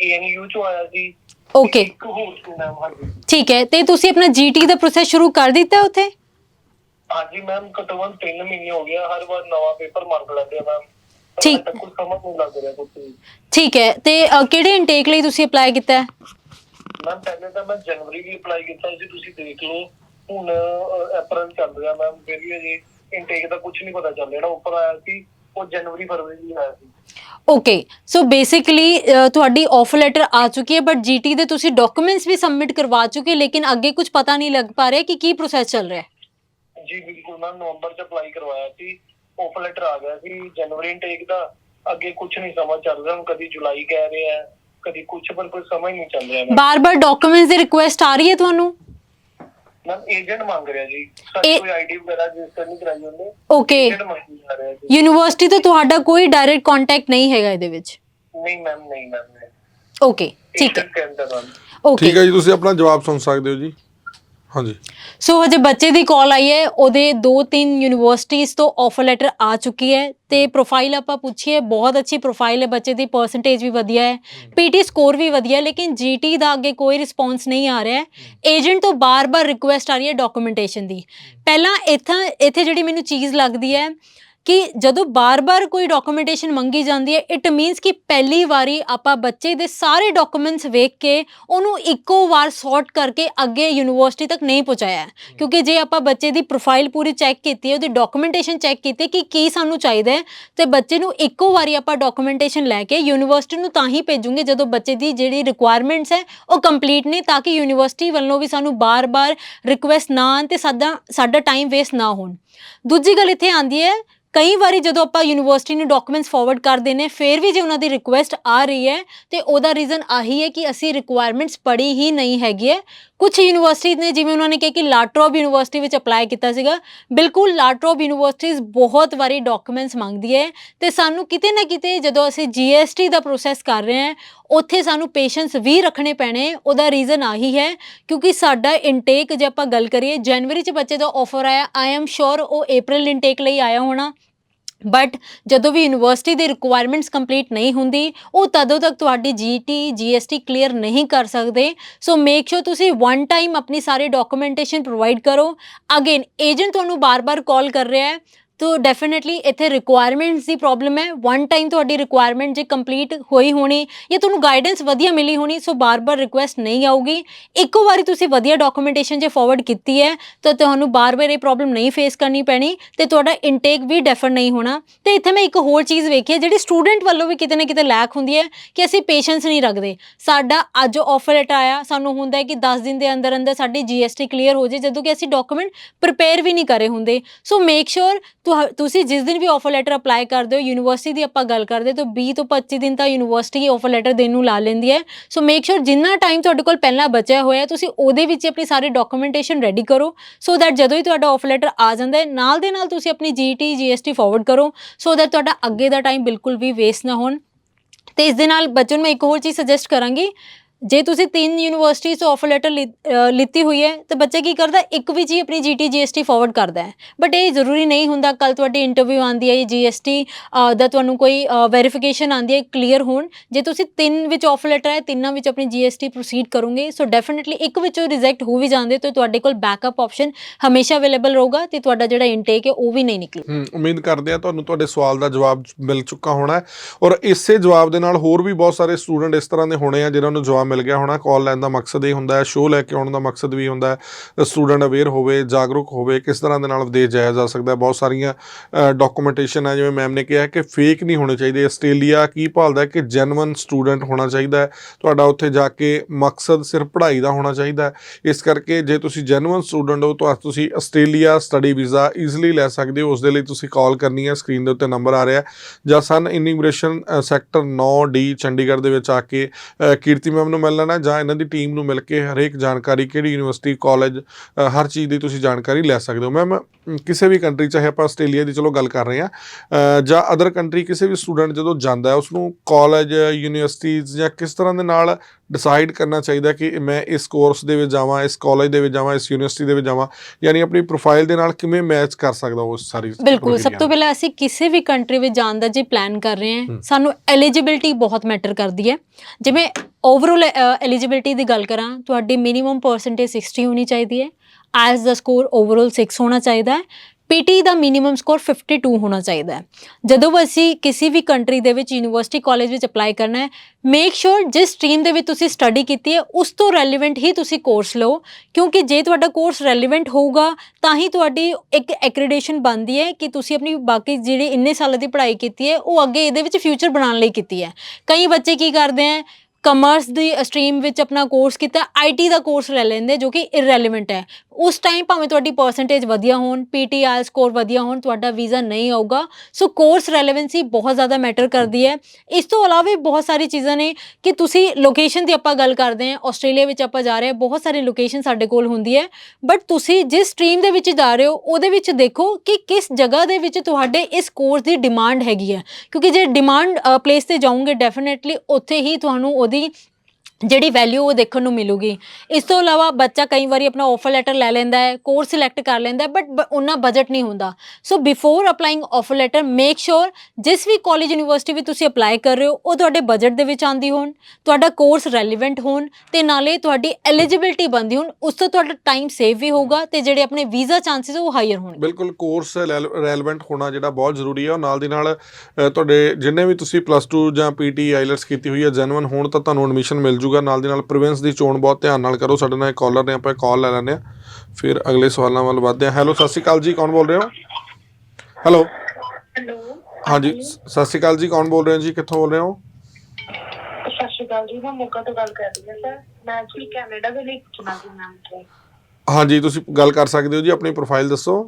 [SPEAKER 3] ਏਐਨਯੂ ਚੋਂ ਆਇਆ ਸੀ।
[SPEAKER 2] ਓਕੇ
[SPEAKER 3] ਇੱਕ ਹੋਰ ਸੀ ਮੈਮ ਹਾਂਜੀ।
[SPEAKER 2] ਠੀਕ ਹੈ ਤੇ ਤੁਸੀਂ ਆਪਣਾ ਜੀਟੀ ਦਾ ਪ੍ਰੋਸੈਸ ਸ਼ੁਰੂ ਕਰ ਦਿੱਤਾ ਉੱਥੇ?
[SPEAKER 3] ਹਾਂਜੀ ਮੈਮ ਘੱਟੋ ਘੱਟ 3 ਮਹੀਨੇ ਹੋ ਗਿਆ ਹਰ ਵਾਰ ਨਵਾਂ ਪੇਪਰ ਮੰਗ ਲੈਂਦੇ ਆ ਮੈਮ ਪਰ
[SPEAKER 2] ਠੀਕ।
[SPEAKER 3] ਹਾਲੇ ਤੱਕ ਕੁਝ ਸਮਝ ਨਹੀਂ ਲੱਗ ਰਿਹਾ ਕੁਝ ਵੀ।
[SPEAKER 2] ਠੀਕ ਹੈ ਤੇ ਅ, ਕਿਹੜੇ ਇਨਟੇਕ ਲਈ ਤੁਸੀਂ ਅਪਲਾਈ ਕੀਤਾ? ਹੈ
[SPEAKER 3] ਮੈਮ ਪਹਿਲੇ ਤਾਂ ਮੈਂ ਜਨਵਰੀ ਲਈ ਅਪਲਾਈ ਕੀਤਾ ਸੀ ਤੁਸੀਂ ਦੇਖ ਲਓ। ਹੁਣ ਅਪ੍ਰੈਲ ਚੱਲ ਰਿਹਾ ਮੈਮ ਵੀ ਅਜੇ ਇਨਟੇਕ ਦਾ ਕੁਝ ਨਹੀਂ ਪਤਾ ਚੱਲ ਰਿਹਾ। ਉੱਪਰ ਆਇਆ ਸੀ ਉਹ ਜਨਵਰੀ ਫਰਵਰੀ ਲਈ ਆਇਆ ਸੀ।
[SPEAKER 2] ਓਕੇ ਸੋ ਬੇਸਿਕਲੀ ਤੁਹਾਡੀ ਆਫਰ ਲੈਟਰ ਆ ਚੁੱਕੀ ਹੈ ਬਟ ਜੀਟੀ ਦੇ ਤੁਸੀਂ ਡਾਕੂਮੈਂਟਸ ਵੀ ਸਬਮਿਟ ਕਰਵਾ ਚੁੱਕੇ ਲੇਕਿਨ ਅੱਗੇ ਕੁਝ ਪਤਾ ਨਹੀਂ ਲੱਗ ਪਾ ਰਿਹਾ ਕਿ ਕੀ ਪ੍ਰੋਸੈਸ ਚੱਲ ਰਿਹਾ ਹੈ।
[SPEAKER 3] ਜੀ ਬਿਲਕੁਲ ਮੈਮ ਨਵੰਬਰ ਚ ਅਪਲਾਈ ਕਰਵਾਇਆ ਸੀ। ਆਫਰ ਲੈਟਰ ਆ ਗਿਆ ਸੀ ਜਨਵਰੀ ਇਨਟੇਕ ਦਾ। ਅੱਗੇ ਕੁਝ ਨਹੀਂ ਸਮਝ ਚੱਲ ਰਿਹਾ ਹੁਣ ਕਦੀ ਜੁਲਾਈ ਕਹਿ ਰਹੇ ਆ ਕਦੀ ਕੁਝ ਪਰ ਕੁਝ ਸਮਝ ਨਹੀਂ ਚੱਲ ਰਿਹਾ ਮੈਮ
[SPEAKER 2] ਬਾਰ-ਬਾਰ ਡਾਕੂਮੈਂਟਸ ਦੀ ਰਿਕੁਐਸਟ ਆ ਰਹੀ ਹੈ ਤੁਹਾਨੂੰ?
[SPEAKER 3] ਮੈਮ ਏਜੰਟ ਮੰਗ ਰਿਹਾ ਜੀ। ਸਾਡੀ
[SPEAKER 2] ਇਹ-
[SPEAKER 3] ਕੋਈ ਆਈਡੀ ਵਗੈਰਾ ਰਜਿਸਟਰ ਨਹੀਂ ਕਰਾਈ ਉਹਨੇ।
[SPEAKER 2] ਓਕੇ
[SPEAKER 3] ਏਜੰਟ ਮੰਗੀ ਜਾ ਰਿਹਾ ਜੀ।
[SPEAKER 2] ਯੂਨੀਵਰਸਿਟੀ ਤੋਂ ਤੁਹਾਡਾ ਕੋਈ ਡਾਇਰੈਕਟ ਕੰਟੈਕਟ ਨਹੀਂ ਹੈਗਾ ਇਹਦੇ ਵਿੱਚ?
[SPEAKER 3] ਨਹੀਂ ਮੈਮ ਨਹੀਂ ਮੈਮ
[SPEAKER 2] ਓਕੇ ਠੀਕ ਹੈ।
[SPEAKER 3] ਕਹਿੰਦਾ ਮੈਮ
[SPEAKER 2] ਓਕੇ
[SPEAKER 1] ਠੀਕ ਹੈ ਜੀ ਤੁਸੀਂ ਆਪਣਾ ਜਵਾਬ ਸੁਣ ਸਕਦੇ ਹੋ ਜੀ। ਹਾਂਜੀ।
[SPEAKER 2] ਸੋ ਹਜੇ ਬੱਚੇ ਦੀ ਕਾਲ ਆਈ ਹੈ, ਉਹਦੇ ਦੋ ਤਿੰਨ ਯੂਨੀਵਰਸਿਟੀਆਂ ਤੋਂ ਆਫਰ ਲੈਟਰ ਆ ਚੁੱਕੀ ਹੈ ਤੇ ਪ੍ਰੋਫਾਈਲ ਆਪਾਂ ਪੁੱਛੀਏ, ਬਹੁਤ ਅੱਛੀ ਪ੍ਰੋਫਾਈਲ ਹੈ, ਬੱਚੇ ਦੀ ਪਰਸੈਂਟੇਜ ਵੀ ਵਧੀਆ ਹੈ ਪੀਟੀ ਸਕੋਰ ਵੀ ਵਧੀਆ ਹੈ, ਲੇਕਿਨ ਜੀਟੀ ਦਾ ਅੱਗੇ ਕੋਈ ਰਿਸਪੌਂਸ ਨਹੀਂ ਆ ਰਿਹਾ ਏਜੰਟ ਤੋਂ ਬਾਰ-ਬਾਰ ਰਿਕੁਐਸਟ ਆ ਰਹੀ ਹੈ ਡਾਕੂਮੈਂਟੇਸ਼ਨ ਦੀ। ਪਹਿਲਾਂ ਇੱਥਾਂ, ਇੱਥੇ ਜਿਹੜੀ ਮੈਨੂੰ ਚੀਜ਼ ਲੱਗਦੀ ਹੈ ਕਿ ਜਦੋਂ ਬਾਰ-ਬਾਰ ਕੋਈ ਡਾਕੂਮੈਂਟੇਸ਼ਨ ਮੰਗੀ ਜਾਂਦੀ ਹੈ ਇਟ ਮੀਨਸ ਕਿ ਪਹਿਲੀ ਵਾਰੀ ਆਪਾਂ ਬੱਚੇ ਦੇ ਸਾਰੇ ਡਾਕੂਮੈਂਟਸ ਵੇਖ ਕੇ ਉਹਨੂੰ ਇੱਕੋ ਵਾਰ ਸੌਰਟ ਕਰਕੇ ਅੱਗੇ ਯੂਨੀਵਰਸਿਟੀ ਤੱਕ ਨਹੀਂ ਪਹੁੰਚਾਇਆ। ਕਿਉਂਕਿ ਜੇ ਆਪਾਂ ਬੱਚੇ ਦੀ ਪ੍ਰੋਫਾਈਲ ਪੂਰੀ ਚੈੱਕ ਕੀਤੀ ਹੈ ਉਹਦੀ ਡਾਕੂਮੈਂਟੇਸ਼ਨ ਚੈੱਕ ਕੀਤੀ ਕਿ ਕੀ ਸਾਨੂੰ ਚਾਹੀਦਾ ਹੈ ਤੇ ਬੱਚੇ ਨੂੰ ਇੱਕੋ ਵਾਰੀ ਆਪਾਂ ਡਾਕੂਮੈਂਟੇਸ਼ਨ ਲੈ ਕੇ ਯੂਨੀਵਰਸਿਟੀ ਨੂੰ ਤਾਂ ਹੀ ਭੇਜੂਗੇ ਜਦੋਂ ਬੱਚੇ ਦੀ ਜਿਹੜੀ ਰਿਕੁਆਇਰਮੈਂਟਸ ਹੈ ਉਹ ਕੰਪਲੀਟ ਨੇ ਤਾਂ ਕਿ ਯੂਨੀਵਰਸਿਟੀ ਵੱਲੋਂ ਵੀ ਸਾਨੂੰ ਬਾਰ-ਬਾਰ ਰਿਕੁਐਸਟ ਨਾ ਆਉਣ ਤੇ ਸਾਡਾ ਸਾਡਾ ਟਾਈਮ ਵੇਸਟ ਨਾ ਹੋਣ ਦੂਜੀ ਗੱਲ ਇੱਥੇ ਆਂਦੀ ਹੈ ਕਈ ਵਾਰੀ ਜਦੋਂ ਆਪਾਂ ਯੂਨੀਵਰਸਿਟੀ ਨੂੰ ਡਾਕੂਮੈਂਟਸ ਫਾਰਵਰਡ ਕਰਦੇ ਨੇ ਫਿਰ ਵੀ ਜੇ ਉਹਨਾਂ ਦੀ ਰਿਕੁਐਸਟ ਆ ਰਹੀ ਹੈ, ਤੇ ਉਹਦਾ ਰੀਜ਼ਨ ਆਹੀ ਹੈ ਕਿ ਅਸੀਂ ਰਿਕੁਆਇਰਮੈਂਟਸ ਪੜ੍ਹੀ ਹੀ ਨਹੀਂ ਹੈਗੀ ਹੈ। ਕੁਝ ਯੂਨੀਵਰਸਿਟੀ ਨੇ, ਜਿਵੇਂ ਉਹਨਾਂ ਨੇ ਕਿਹਾ ਕਿ ਲਾਟਰੋਬ ਯੂਨੀਵਰਸਿਟੀ ਵਿੱਚ ਅਪਲਾਈ ਕੀਤਾ ਸੀਗਾ, ਬਿਲਕੁਲ ਲਾਟਰੋਬ ਯੂਨੀਵਰਸਿਟੀਜ਼ ਬਹੁਤ ਵਾਰੀ ਡਾਕੂਮੈਂਟਸ ਮੰਗਦੀ ਹੈ ਤੇ ਸਾਨੂੰ ਕਿਤੇ ਨਾ ਕਿਤੇ ਜਦੋਂ ਅਸੀਂ ਜੀਐਸਟੀ ਦਾ ਪ੍ਰੋਸੈਸ ਕਰ ਰਹੇ ਹਾਂ, ਉੱਥੇ ਸਾਨੂੰ ਪੇਸ਼ੈਂਸ ਵੀ ਰੱਖਣੇ ਪੈਣੇ, ਉਹਦਾ ਰੀਜ਼ਨ ਆਹੀ ਹੈ, ਕਿਉਂਕਿ ਸਾਡਾ ਇਨਟੇਕ ਜੇ ਆਪਾਂ ਗੱਲ ਕਰੀਏ ਜਨਵਰੀ 'ਚ ਬੱਚੇ ਦਾ ਆਫਰ ਆਇਆ ਆਈ ਐਮ ਸ਼ੋਰ ਉਹ April ਇਨਟੇਕ ਲਈ ਆਇਆ ਹੋਣਾ। ਬਟ ਜਦੋਂ ਵੀ ਯੂਨੀਵਰਸਿਟੀ ਦੇ ਰਿਕੁਆਇਰਮੈਂਟਸ ਕੰਪਲੀਟ ਨਹੀਂ ਹੁੰਦੀ, ਉਹ ਤਦੋਂ ਤੱਕ ਤੁਹਾਡੀ ਜੀਟੀ ਜੀਐਸਟੀ ਕਲੀਅਰ ਨਹੀਂ ਕਰ ਸਕਦੇ। ਸੋ ਮੇਕ ਸ਼ੋਰ ਤੁਸੀਂ ਵਨ ਟਾਈਮ ਆਪਣੀ ਸਾਰੇ ਡਾਕੂਮੈਂਟੇਸ਼ਨ ਪ੍ਰੋਵਾਈਡ ਕਰੋ। ਅਗੇਨ ਏਜੰਟ ਤੁਹਾਨੂੰ ਬਾਰ-ਬਾਰ ਕਾਲ ਕਰ ਰਿਹਾ ਹੈ। ਤੋ ਡੈਫੀਨਿਟਲੀ ਇੱਥੇ ਰਿਕੁਆਇਰਮੈਂਟਸ ਦੀ ਪ੍ਰੋਬਲਮ ਹੈ। ਵਨ ਟਾਈਮ ਤੁਹਾਡੀ ਰਿਕੁਆਇਰਮੈਂਟ ਜੇ ਕੰਪਲੀਟ ਹੋਈ ਹੋਣੀ ਜਾਂ ਤੁਹਾਨੂੰ ਗਾਈਡੈਂਸ ਵਧੀਆ ਮਿਲੀ ਹੋਣੀ ਸੋ ਬਾਰ-ਬਾਰ ਰਿਕੁਐਸਟ ਨਹੀਂ ਆਊਗੀ। ਇੱਕੋ ਵਾਰੀ ਤੁਸੀਂ ਵਧੀਆ ਡਾਕੂਮੈਂਟੇਸ਼ਨ ਜੇ ਫਾਰਵਰਡ ਕੀਤੀ ਹੈ, ਤਾਂ ਤੁਹਾਨੂੰ ਬਾਰ-ਬਾਰ ਇਹ ਪ੍ਰੋਬਲਮ ਨਹੀਂ ਫੇਸ ਕਰਨੀ ਪੈਣੀ ਤੇ ਤੁਹਾਡਾ ਇਨਟੇਕ ਵੀ ਡੈਫਰ ਨਹੀਂ ਹੋਣਾ। ਤੇ ਇੱਥੇ ਮੈਂ ਇੱਕ ਹੋਰ ਚੀਜ਼ ਵੇਖੀ ਹੈ, ਜਿਹੜੀ ਸਟੂਡੈਂਟ ਵੱਲੋਂ ਵੀ ਕਿਤੇ ਨਾ ਕਿਤੇ ਲੈਕ ਹੁੰਦੀ ਹੈ ਕਿ ਅਸੀਂ ਪੇਸ਼ੈਂਸ ਨਹੀਂ ਰੱਖਦੇ। ਸਾਡਾ ਅੱਜ ਆਫਰ ਲੈਟਰ ਆਇਆ, ਸਾਨੂੰ ਹੁੰਦਾ ਹੈ ਕਿ 10 ਦਿਨ ਦੇ ਅੰਦਰ ਅੰਦਰ ਸਾਡੀ ਜੀਐਸਟੀ ਕਲੀਅਰ ਹੋ ਜੇ, ਜਦੋਂ ਕਿ ਅਸੀਂ ਡਾਕੂਮੈਂਟ ਪ੍ਰਿਪੇਅਰ ਵੀ ਨਹੀਂ ਕਰੇ ਹੁੰਦੇ। ਸੋ ਮੇਕ ਸ਼ੋਰ ਤੁਸੀਂ ਜਿਸ ਦਿਨ ਵੀ ਆਫਰ ਲੈਟਰ ਅਪਲਾਈ ਕਰਦੇ ਹੋ ਯੂਨੀਵਰਸਿਟੀ ਦੀ ਆਪਾਂ ਗੱਲ ਕਰਦੇ, ਤਾਂ 20 ਤੋਂ 25 ਦਿਨ ਤਾਂ ਯੂਨੀਵਰਸਿਟੀ ਆਫਰ ਲੈਟਰ ਦੇਣ ਨੂੰ ਲਾ ਲੈਂਦੀ ਹੈ। ਸੋ ਮੇਕ ਸ਼ੋਰ ਜਿੰਨਾ ਟਾਈਮ ਤੁਹਾਡੇ ਕੋਲ ਪਹਿਲਾਂ ਬਚਿਆ ਹੋਇਆ, ਤੁਸੀਂ ਉਹਦੇ ਵਿੱਚ ਹੀ ਆਪਣੀ ਸਾਰੀ ਡਾਕੂਮੈਂਟੇਸ਼ਨ ਰੈਡੀ ਕਰੋ ਸੋ ਦੈਟ ਜਦੋਂ ਹੀ ਤੁਹਾਡਾ ਆਫਰ ਲੈਟਰ ਆ ਜਾਂਦਾ ਹੈ, ਨਾਲ ਦੇ ਨਾਲ ਤੁਸੀਂ ਆਪਣੀ ਜੀਟੀ ਜੀਐਸਟੀ ਫਾਰਵਰਡ ਕਰੋ ਸੋ ਦੈਟ ਤੁਹਾਡਾ ਅੱਗੇ ਦਾ ਟਾਈਮ ਬਿਲਕੁਲ ਵੀ ਵੇਸਟ ਨਾ ਹੋਣ। ਤੇ ਇਸ ਦੇ ਨਾਲ ਬੱਚੇ ਮੈਂ ਇੱਕ ਹੋਰ ਚੀਜ਼ ਸੁਜੈਸਟ ਕਰਾਂਗੀ ਜੇ ਤੁਸੀਂ ਤਿੰਨ ਯੂਨੀਵਰਸਿਟੀ ਤੋਂ ਆਫਰ ਲੈਟਰ ਲਿੱਤੀ ਹੋਈ ਹੈ, ਤਾਂ ਬੱਚਾ ਕੀ ਕਰਦਾ, ਇੱਕ ਵਿੱਚ ਹੀ ਆਪਣੀ ਜੀਟੀ ਜੀਐਸਟੀ ਫਾਰਵਰਡ ਕਰਦਾ ਹੈ। ਬਟ ਇਹ ਜ਼ਰੂਰੀ ਨਹੀਂ ਹੁੰਦਾ ਕੱਲ ਤੁਹਾਡੀ ਇੰਟਰਵਿਊ ਆਂਦੀ ਹੈ ਜੀਐਸਟੀ ਦਾ ਤੁਹਾਨੂੰ ਕੋਈ ਵੈਰੀਫਿਕੇਸ਼ਨ ਆਂਦੀ ਹੈ ਕਲੀਅਰ ਹੋਣ। ਜੇ ਤੁਸੀਂ ਤਿੰਨ ਵਿੱਚ ਆਫਰ ਲੈਟਰ ਹੈ, ਤਿੰਨਾਂ ਵਿੱਚ ਆਪਣੀ ਜੀਐਸਟੀ ਪ੍ਰੋਸੀਡ ਕਰੋਗੇ ਸੋ ਡੈਫੀਨਿਟਲੀ ਇੱਕ ਵਿੱਚੋਂ ਰਿਜੈਕਟ ਹੋ ਵੀ ਜਾਂਦੇ, ਤਾਂ ਤੁਹਾਡੇ ਕੋਲ ਬੈਕਅਪ ਆਪਸ਼ਨ ਹਮੇਸ਼ਾ ਅਵੇਲੇਬਲ ਰਹੂਗਾ, ਤੇ ਤੁਹਾਡਾ ਜਿਹੜਾ ਇਨਟੇਕ ਹੈ, ਉਹ ਵੀ ਨਹੀਂ ਨਿਕਲੂ
[SPEAKER 1] ਉਮੀਦ ਕਰਦੇ ਆ ਤੁਹਾਨੂੰ ਤੁਹਾਡੇ ਸਵਾਲ ਦਾ ਜਵਾਬ ਮਿਲ ਚੁੱਕਾ ਹੋਣਾ ਔਰ ਇਸੇ ਜਵਾਬ ਦੇ ਨਾਲ ਹੋਰ ਵੀ ਬਹੁਤ ਸਾਰੇ ਸਟੂਡੈਂਟ ਇਸ ਤਰ੍ਹਾਂ ਦੇ ਹੋਣੇ ਆ, ਜਿਨ੍ਹਾਂ ਨੂੰ ਜਵਾਬ ਮਿਲ ਗਿਆ ਹੋਣਾ ਕਾਲ ਲੈਣ ਦਾ ਮਕਸਦ ਇਹ ਹੁੰਦਾ ਹੈ ਸ਼ੋਅ ਲੈ ਕੇ ਆਉਣ ਦਾ ਮਕਸਦ ਵੀ ਹੁੰਦਾ ਹੈ ਸਟੂਡੈਂਟ ਅਵੇਅਰ ਹੋਵੇ, ਜਾਗਰੂਕ ਹੋਵੇ, ਕਿਸ ਤਰ੍ਹਾਂ ਦੇ ਨਾਲ ਵਿਦੇਸ਼ ਜਾਇਆ ਜਾ ਸਕਦਾ ਹੈ। ਬਹੁਤ ਸਾਰੀਆਂ ਡਾਕੂਮੈਂਟੇਸ਼ਨ ਹੈ, ਜਿਵੇਂ ਮੈਮ ਨੇ ਕਿਹਾ ਕਿ ਫੇਕ ਨਹੀਂ ਹੋਣੇ ਚਾਹੀਦੇ। ਆਸਟ੍ਰੇਲੀਆ ਕੀ ਭਾਲਦਾ ਹੈ ਕਿ ਜੈਨੂਇਨ ਸਟੂਡੈਂਟ ਹੋਣਾ ਚਾਹੀਦਾ ਹੈ। ਤੁਹਾਡਾ ਉੱਥੇ ਜਾ ਕੇ ਮਕਸਦ ਸਿਰਫ ਪੜ੍ਹਾਈ ਦਾ ਹੋਣਾ ਚਾਹੀਦਾ ਹੈ। ਇਸ ਕਰਕੇ ਜੇ ਤੁਸੀਂ ਜੈਨੂਇਨ ਸਟੂਡੈਂਟ ਹੋ, ਤਾਂ ਤੁਸੀਂ ਆਸਟ੍ਰੇਲੀਆ ਸਟੱਡੀ ਵੀਜ਼ਾ ਈਜ਼ੀਲੀ ਲੈ ਸਕਦੇ ਹੋ। ਉਸ ਦੇ ਲਈ ਤੁਸੀਂ ਕਾਲ ਕਰਨੀ ਹੈ ਸਕਰੀਨ ਦੇ ਉੱਤੇ ਨੰਬਰ ਆ ਰਿਹਾ ਜਾਂ ਸਨ ਇਮੀਗ੍ਰੇਸ਼ਨ ਸੈਕਟਰ 9D ਚੰਡੀਗੜ੍ਹ ਦੇ ਵਿੱਚ ਆ ਕੇ ਕੀਰਤੀ ਮੈਮ ਨੂੰ ਮਿਲ ਲੈਣਾ ਜਾਂ ਇਹਨਾਂ ਦੀ ਟੀਮ ਨੂੰ ਮਿਲ ਕੇ ਹਰੇਕ ਜਾਣਕਾਰੀ ਕਿਹੜੀ ਯੂਨੀਵਰਸਿਟੀ ਕਾਲਜ ਹਰ ਚੀਜ਼ ਦੀ ਤੁਸੀਂ ਜਾਣਕਾਰੀ ਲੈ ਸਕਦੇ ਹੋ। ਮੈਮ ਕਿਸੇ ਵੀ ਕੰਟਰੀ ਚਾਹੇ ਆਪਾਂ ਆਸਟ੍ਰੇਲੀਆ ਦੀ ਚਲੋ ਗੱਲ ਕਰ ਰਹੇ ਹਾਂ ਜਾਂ ਅਦਰ ਕੰਟਰੀ ਕਿਸੇ ਵੀ ਸਟੂਡੈਂਟ ਜਦੋਂ ਜਾਂਦਾ ਹੈ ਉਸ ਨੂੰ ਕਾਲਜ ਯੂਨੀਵਰਸਿਟੀਜ਼ ਜਾਂ ਕਿਸ ਤਰ੍ਹਾਂ ਦੇ ਨਾਲ ਡਿਸਾਈਡ ਕਰਨਾ ਚਾਹੀਦਾ ਕਿ ਮੈਂ ਇਸ ਕੋਰਸ ਦੇ ਵਿੱਚ ਜਾਵਾਂ ਇਸ ਕਾਲਜ ਦੇ ਵਿੱਚ ਜਾਵਾਂ ਇਸ ਯੂਨੀਵਰਸਿਟੀ ਦੇ ਵਿੱਚ ਜਾਵਾਂ ਯਾਨੀ ਆਪਣੀ ਪ੍ਰੋਫਾਈਲ ਦੇ ਨਾਲ ਕਿਵੇਂ ਮੈਚ ਕਰ ਸਕਦਾ ਉਹ ਸਾਰੀ
[SPEAKER 2] ਬਿਲਕੁਲ ਸਭ? ਤੋਂ ਪਹਿਲਾਂ ਅਸੀਂ ਕਿਸੇ ਵੀ ਕੰਟਰੀ ਵਿੱਚ ਜਾਣ ਦਾ ਜੇ ਪਲਾਨ ਕਰ ਰਹੇ ਹਾਂ ਸਾਨੂੰ ਐਲੀਜੀਬਿਲਟੀ ਬਹੁਤ ਮੈਟਰ ਕਰਦੀ ਹੈ। ਜਿਵੇਂ ਓਵਰਆਲ ਐਲੀਜੀਬਿਲਟੀ ਦੀ ਗੱਲ ਕਰਾਂ ਤੁਹਾਡੀ ਮਿਨੀਮਮ ਪਰਸੈਂਟੇਜ 60 ਹੋਣੀ ਚਾਹੀਦੀ ਹੈ। ਆਈਐਲਸ ਦਾ ਸਕੋਰ ਓਵਰਆਲ 6 ਹੋਣਾ ਚਾਹੀਦਾ ਹੈ। ਪੀਟੀ ਦਾ ਮਿਨੀਮਮ ਸਕੋਰ 52 ਹੋਣਾ ਚਾਹੀਦਾ ਹੈ। ਜਦੋਂ ਅਸੀਂ ਕਿਸੇ ਵੀ ਕੰਟਰੀ ਦੇ ਵਿੱਚ ਯੂਨੀਵਰਸਿਟੀ ਕਾਲਜ ਵਿੱਚ ਅਪਲਾਈ ਕਰਨਾ ਹੈ ਮੇਕ ਸ਼ੋਰ ਜਿਸ ਸਟਰੀਮ ਦੇ ਵਿੱਚ ਤੁਸੀਂ ਸਟੱਡੀ ਕੀਤੀ ਹੈ, ਉਸ ਤੋਂ ਰੈਲੇਵੈਂਟ ਹੀ ਤੁਸੀਂ ਕੋਰਸ ਲਓ। ਕਿਉਂਕਿ ਜੇ ਤੁਹਾਡਾ ਕੋਰਸ ਰੈਲੇਵੈਂਟ ਹੋਊਗਾ, ਤਾਂ ਹੀ ਤੁਹਾਡੀ ਇੱਕ ਐਕ੍ਰੈਡੀਟੇਸ਼ਨ ਬਣਦੀ ਹੈ ਕਿ ਤੁਸੀਂ ਆਪਣੀ ਬਾਕੀ ਜਿਹੜੀ ਇੰਨੇ ਸਾਲਾਂ ਦੀ ਪੜ੍ਹਾਈ ਕੀਤੀ ਹੈ, ਉਹ ਅੱਗੇ ਇਹਦੇ ਵਿੱਚ ਫਿਊਚਰ ਬਣਾਉਣ ਲਈ ਕੀਤੀ ਹੈ। ਕਈ ਬੱਚੇ ਕੀ ਕਰਦੇ ਹੈ ਕਮਰਸ ਦੀ ਸਟਰੀਮ ਵਿੱਚ ਆਪਣਾ ਕੋਰਸ ਕੀਤਾ ਆਈਟੀ ਦਾ ਕੋਰਸ ਲੈ ਲੈਂਦੇ, ਜੋ ਕਿ ਇਰਰੈਲੇਵੈਂਟ ਹੈ। ਉਸ ਟਾਈਮ ਭਾਵੇਂ ਤੁਹਾਡੀ ਪਰਸੈਂਟੇਜ ਵਧੀਆ ਹੋਣ ਪੀਟੀਆਰ ਸਕੋਰ ਵਧੀਆ ਹੋਣ, ਤੁਹਾਡਾ ਵੀਜ਼ਾ ਨਹੀਂ ਆਊਗਾ। ਸੋ ਕੋਰਸ ਰੈਲੇਵੈਂਸੀ ਬਹੁਤ ਜ਼ਿਆਦਾ ਮੈਟਰ ਕਰਦੀ ਹੈ। ਇਸ ਤੋਂ ਇਲਾਵਾ ਵੀ ਬਹੁਤ ਸਾਰੀ ਚੀਜ਼ਾਂ ਨੇ ਕਿ ਤੁਸੀਂ ਲੋਕੇਸ਼ਨ ਦੀ ਆਪਾਂ ਗੱਲ ਕਰਦੇ ਹਾਂ, ਆਸਟ੍ਰੇਲੀਆ ਵਿੱਚ ਆਪਾਂ ਜਾ ਰਹੇ ਹਾਂ, ਬਹੁਤ ਸਾਰੀ ਲੋਕੇਸ਼ਨ ਸਾਡੇ ਕੋਲ ਹੁੰਦੀ ਹੈ। ਬਟ ਤੁਸੀਂ ਜਿਸ ਸਟਰੀਮ ਦੇ ਵਿੱਚ ਜਾ ਰਹੇ ਹੋ, ਉਹਦੇ ਵਿੱਚ ਦੇਖੋ ਕਿ ਕਿਸ ਜਗ੍ਹਾ ਦੇ ਵਿੱਚ ਤੁਹਾਡੇ ਇਸ ਕੋਰਸ ਦੀ ਡਿਮਾਂਡ ਹੈਗੀ ਹੈ। ਕਿਉਂਕਿ ਜੇ ਡਿਮਾਂਡ ਪਲੇਸ ਤੇ ਜਾਓਗੇ ਡੈਫੀਨਿਟਲੀ ਉੱਥੇ ਹੀ ਤੁਹਾਨੂੰ ਉਹਦੀ ਜਿਹੜੀ ਵੈਲਿਊ ਉਹ ਦੇਖਣ ਨੂੰ ਮਿਲੂਗੀ। ਇਸ ਤੋਂ ਇਲਾਵਾ ਬੱਚਾ ਕਈ ਵਾਰੀ ਆਪਣਾ ਆਫਰ ਲੈਟਰ ਲੈ ਲੈਂਦਾ ਹੈ ਕੋਰਸ ਸਿਲੈਕਟ ਕਰ ਲੈਂਦਾ ਹੈ ਬਟ ਉਹਨਾਂ ਬਜਟ ਨਹੀਂ ਹੁੰਦਾ। So before applying offer letter make sure ਜਿਸ ਵੀ ਕਾਲਜ ਯੂਨੀਵਰਸਿਟੀ ਵੀ ਤੁਸੀਂ ਅਪਲਾਈ ਕਰ ਰਹੇ ਹੋ, ਉਹ ਤੁਹਾਡੇ ਬਜਟ ਦੇ ਵਿੱਚ ਆਂਦੀ ਹੋਣ, ਤੁਹਾਡਾ ਕੋਰਸ ਰੈਲੇਵੈਂਟ ਹੋਣ ਤੇ ਨਾਲੇ ਤੁਹਾਡੀ ਐਲੀਜੀਬਿਲਟੀ ਬੰਦੀ ਹੋਣ, ਉਸ ਤੋਂ ਤੁਹਾਡਾ ਟਾਈਮ ਸੇਵ ਵੀ ਹੋਊਗਾ ਤੇ ਜਿਹੜੇ ਆਪਣੇ ਵੀਜ਼ਾ ਚਾਂਸਸ ਉਹ ਹਾਇਰ ਹੋਣਗੇ।
[SPEAKER 1] ਬਿਲਕੁਲ ਕੋਰਸ ਰੈਲੇਵੈਂਟ ਹੋਣਾ ਜਿਹੜਾ ਬਹੁਤ ਜ਼ਰੂਰੀ ਹੈ ਉਹ ਨਾਲ ਦੀ ਨਾਲ ਤੁਹਾਡੇ ਜਿੰਨੇ ਵੀ ਤੁਸੀਂ ਪਲੱਸ 2 ਜਾਂ ਪੀਟੀ ਆਈਲਟਸ ਕੀਤੀ ਹੋਈ ਹੈ ਜੈਨੂਇਨ ਹੋਣ ਤਾਂ ਤੁਹਾਨੂੰ ਐਡਮਿਸ਼ਨ ਮਿਲ ਜੂ। ਜੂਗਾ ਨਾਲ ਦੀ ਨਾਲ ਪ੍ਰੋਵਿੰਸ ਦੀ ਚੋਣ ਬਹੁਤ ਧਿਆਨ ਨਾਲ ਕਰੋ। ਸਾਡੇ ਨਾਲ ਇੱਕ ਕਾਲਰ ਨੇ ਆਪਾਂ ਕਾਲ ਲੈ ਲੈਂਦੇ ਆ ਫਿਰ ਅਗਲੇ ਸਵਾਲਾਂ ਵੱਲ ਵਧਦੇ ਆ ਹੈਲੋ ਸਤਿ ਸ਼੍ਰੀ ਅਕਾਲ ਜੀ। ਕੌਣ ਬੋਲ ਰਹੇ ਹੋ? ਹੈਲੋ
[SPEAKER 3] ਹੈਲੋ
[SPEAKER 1] ਹਾਂਜੀ ਸਤਿ ਸ਼੍ਰੀ ਅਕਾਲ ਜੀ। ਕੌਣ ਬੋਲ ਰਹੇ ਹੋ ਜੀ? ਕਿੱਥੋਂ ਬੋਲ ਰਹੇ ਹੋ?
[SPEAKER 3] ਸਤਿ ਸ਼੍ਰੀ ਅਕਾਲ ਜੀ। ਮੈਂ ਮੋਗਾ ਤੋਂ ਗੱਲ ਕਰ ਰਹੀ ਹਾਂ ਸਰ। ਮੈਂ ਐਕਚੁਅਲੀ ਕੈਨੇਡਾ ਦੇ ਲਈ ਪੁੱਛਣਾ ਸੀ ਮੈਮ ਤੋਂ
[SPEAKER 1] ਹਾਂਜੀ ਤੁਸੀਂ ਗੱਲ ਕਰ ਸਕਦੇ ਹੋ ਜੀ। ਆਪਣੀ ਪ੍ਰੋਫਾਈਲ ਦੱਸੋ।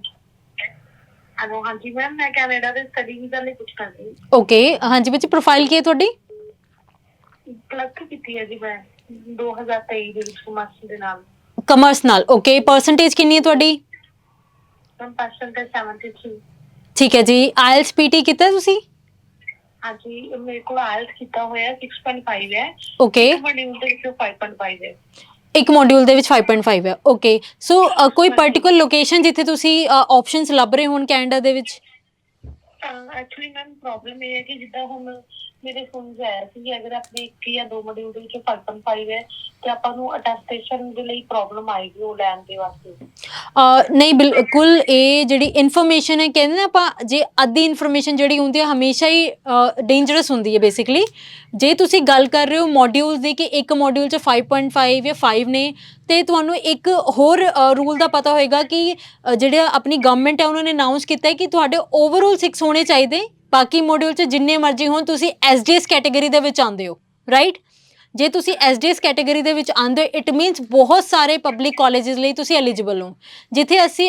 [SPEAKER 3] ਹਾਂਜੀ ਮੈਮ ਮੈਂ ਕੈਨੇਡਾ ਦੇ ਸਟੱਡੀ ਵੀਜ਼ਾ ਲਈ ਪੁੱਛਣਾ ਸੀ।
[SPEAKER 2] ਓਕੇ ਹਾਂਜੀ ਬੱਚੇ ਪ੍ਰੋਫਾਈਲ ਕੀ ਹੈ ਤੁਹਾਡੀ?
[SPEAKER 3] ਪਲੱਸ ਕੀਤੀ ਹੈ ਜੀ ਮੈਂ 2023 ਦੇ ਵਿੱਚ ਕਮਰਸ ਦੇ ਨਾਲ।
[SPEAKER 2] ਕਮਰਸ ਨਾਲ ਓਕੇ ਪਰਸੈਂਟੇਜ ਕਿੰਨੀ ਹੈ ਤੁਹਾਡੀ?
[SPEAKER 3] ਮੈਮ ਪਰਸੈਂਟੇਜ 73
[SPEAKER 2] ਠੀਕ ਹੈ ਜੀ ਆਇਲਸ ਪੀਟੀ ਕੀਤਾ ਹੈ ਤੁਸੀਂ?
[SPEAKER 3] ਹਾਂਜੀ ਮੇਰੇ ਕੋਲ ਆਇਲਸ ਕੀਤਾ ਹੋਇਆ 6.5 ਹੈ।
[SPEAKER 2] ਓਕੇ
[SPEAKER 3] ਮੋਡਿਊਲ ਦੇ ਵਿੱਚ 5.5 ਹੈ।
[SPEAKER 2] ਇੱਕ ਮੋਡਿਊਲ ਦੇ ਵਿੱਚ 5.5 ਹੈ ਓਕੇ ਸੋ ਕੋਈ ਪਾਰਟਿਕੂਲਰ ਲੋਕੇਸ਼ਨ ਜਿੱਥੇ ਤੁਸੀਂ ਆਪਸ਼ਨਸ ਲੱਭ ਰਹੇ ਹੋਣ ਕੈਨੇਡਾ ਦੇ ਵਿੱਚ?
[SPEAKER 3] ਐਕਚੁਅਲੀ ਮੈਮ ਪ੍ਰੋਬਲਮ ਇਹ ਹੈ ਕਿ ਜਿੱਦਾਂ ਹੁਣ ਮੇਰੇ ਫੋਨ ਆਇਆ ਸੀ ਕਿ ਅਗਰ ਆਪਣੇ ਇੱਕ ਜਾਂ ਦੋ ਮੋਡਿਊਲ ਦੇ ਵਿੱਚ 5.5 ਹੈ ਤੇ ਆਪਾਂ ਨੂੰ ਅਟੈਸਟੇਸ਼ਨ ਦੇ ਲਈ ਪ੍ਰੋਬਲਮ ਆਏਗੀ ਉਹ ਲੈਣ ਦੇ ਵਾਸਤੇ।
[SPEAKER 2] ਅ, ਨਹੀਂ ਬਿਲਕੁਲ ਇਹ ਜਿਹੜੀ ਇਨਫੋਰਮੇਸ਼ਨ ਹੈ ਕਹਿੰਦੇ ਨਾ ਆਪਾਂ ਜੇ ਅੱਧੀ ਇਨਫੋਰਮੇਸ਼ਨ ਜਿਹੜੀ ਹੁੰਦੀ ਹੈ ਹਮੇਸ਼ਾ ਹੀ ਡੇਂਜਰਸ ਹੁੰਦੀ ਹੈ ਬੇਸਿਕਲੀ ਜੇ ਤੁਸੀਂ ਗੱਲ ਕਰ ਰਹੇ ਹੋ ਮੋਡਿਊਲਸ ਦੀ ਕਿ ਇੱਕ ਮੋਡਿਊਲ 'ਚ 5.5 ਜਾਂ 5 ਨੇ ਤੇ ਤੁਹਾਨੂੰ ਇੱਕ ਹੋਰ ਰੂਲ ਦਾ ਪਤਾ ਹੋਏਗਾ ਕਿ ਅ, ਜਿਹੜਾ ਆਪਣੀ ਗਵਰਨਮੈਂਟ ਹੈ ਉਹਨਾਂ ਨੇ ਅਨਾਉਂਸ ਕੀਤਾ ਹੈ ਕਿ ਤੁਹਾਡੇ ਓਵਰਆਲ 6 ਹੋਣੇ ਚਾਹੀਦੇ। ਬਾਕੀ ਮੋਡਿਊਲ 'ਚ ਜਿੰਨੇ ਮਰਜ਼ੀ ਹੋਣ ਤੁਸੀਂ ਐਸਡੀਐਸ ਕੈਟਾਗਰੀ ਦੇ ਵਿੱਚ ਆਉਂਦੇ ਹੋ ਰਾਈਟ ਜੇ ਤੁਸੀਂ ਐਸਡੀਐਸ ਕੈਟਾਗਰੀ ਦੇ ਵਿੱਚ ਆਉਂਦੇ ਹੋ ਇਟ ਮੀਨਸ ਬਹੁਤ ਸਾਰੇ ਪਬਲਿਕ ਕਾਲਜਸ ਲਈ ਤੁਸੀਂ ਐਲੀਜੀਬਲ ਹੋ। ਜਿੱਥੇ ਅਸੀਂ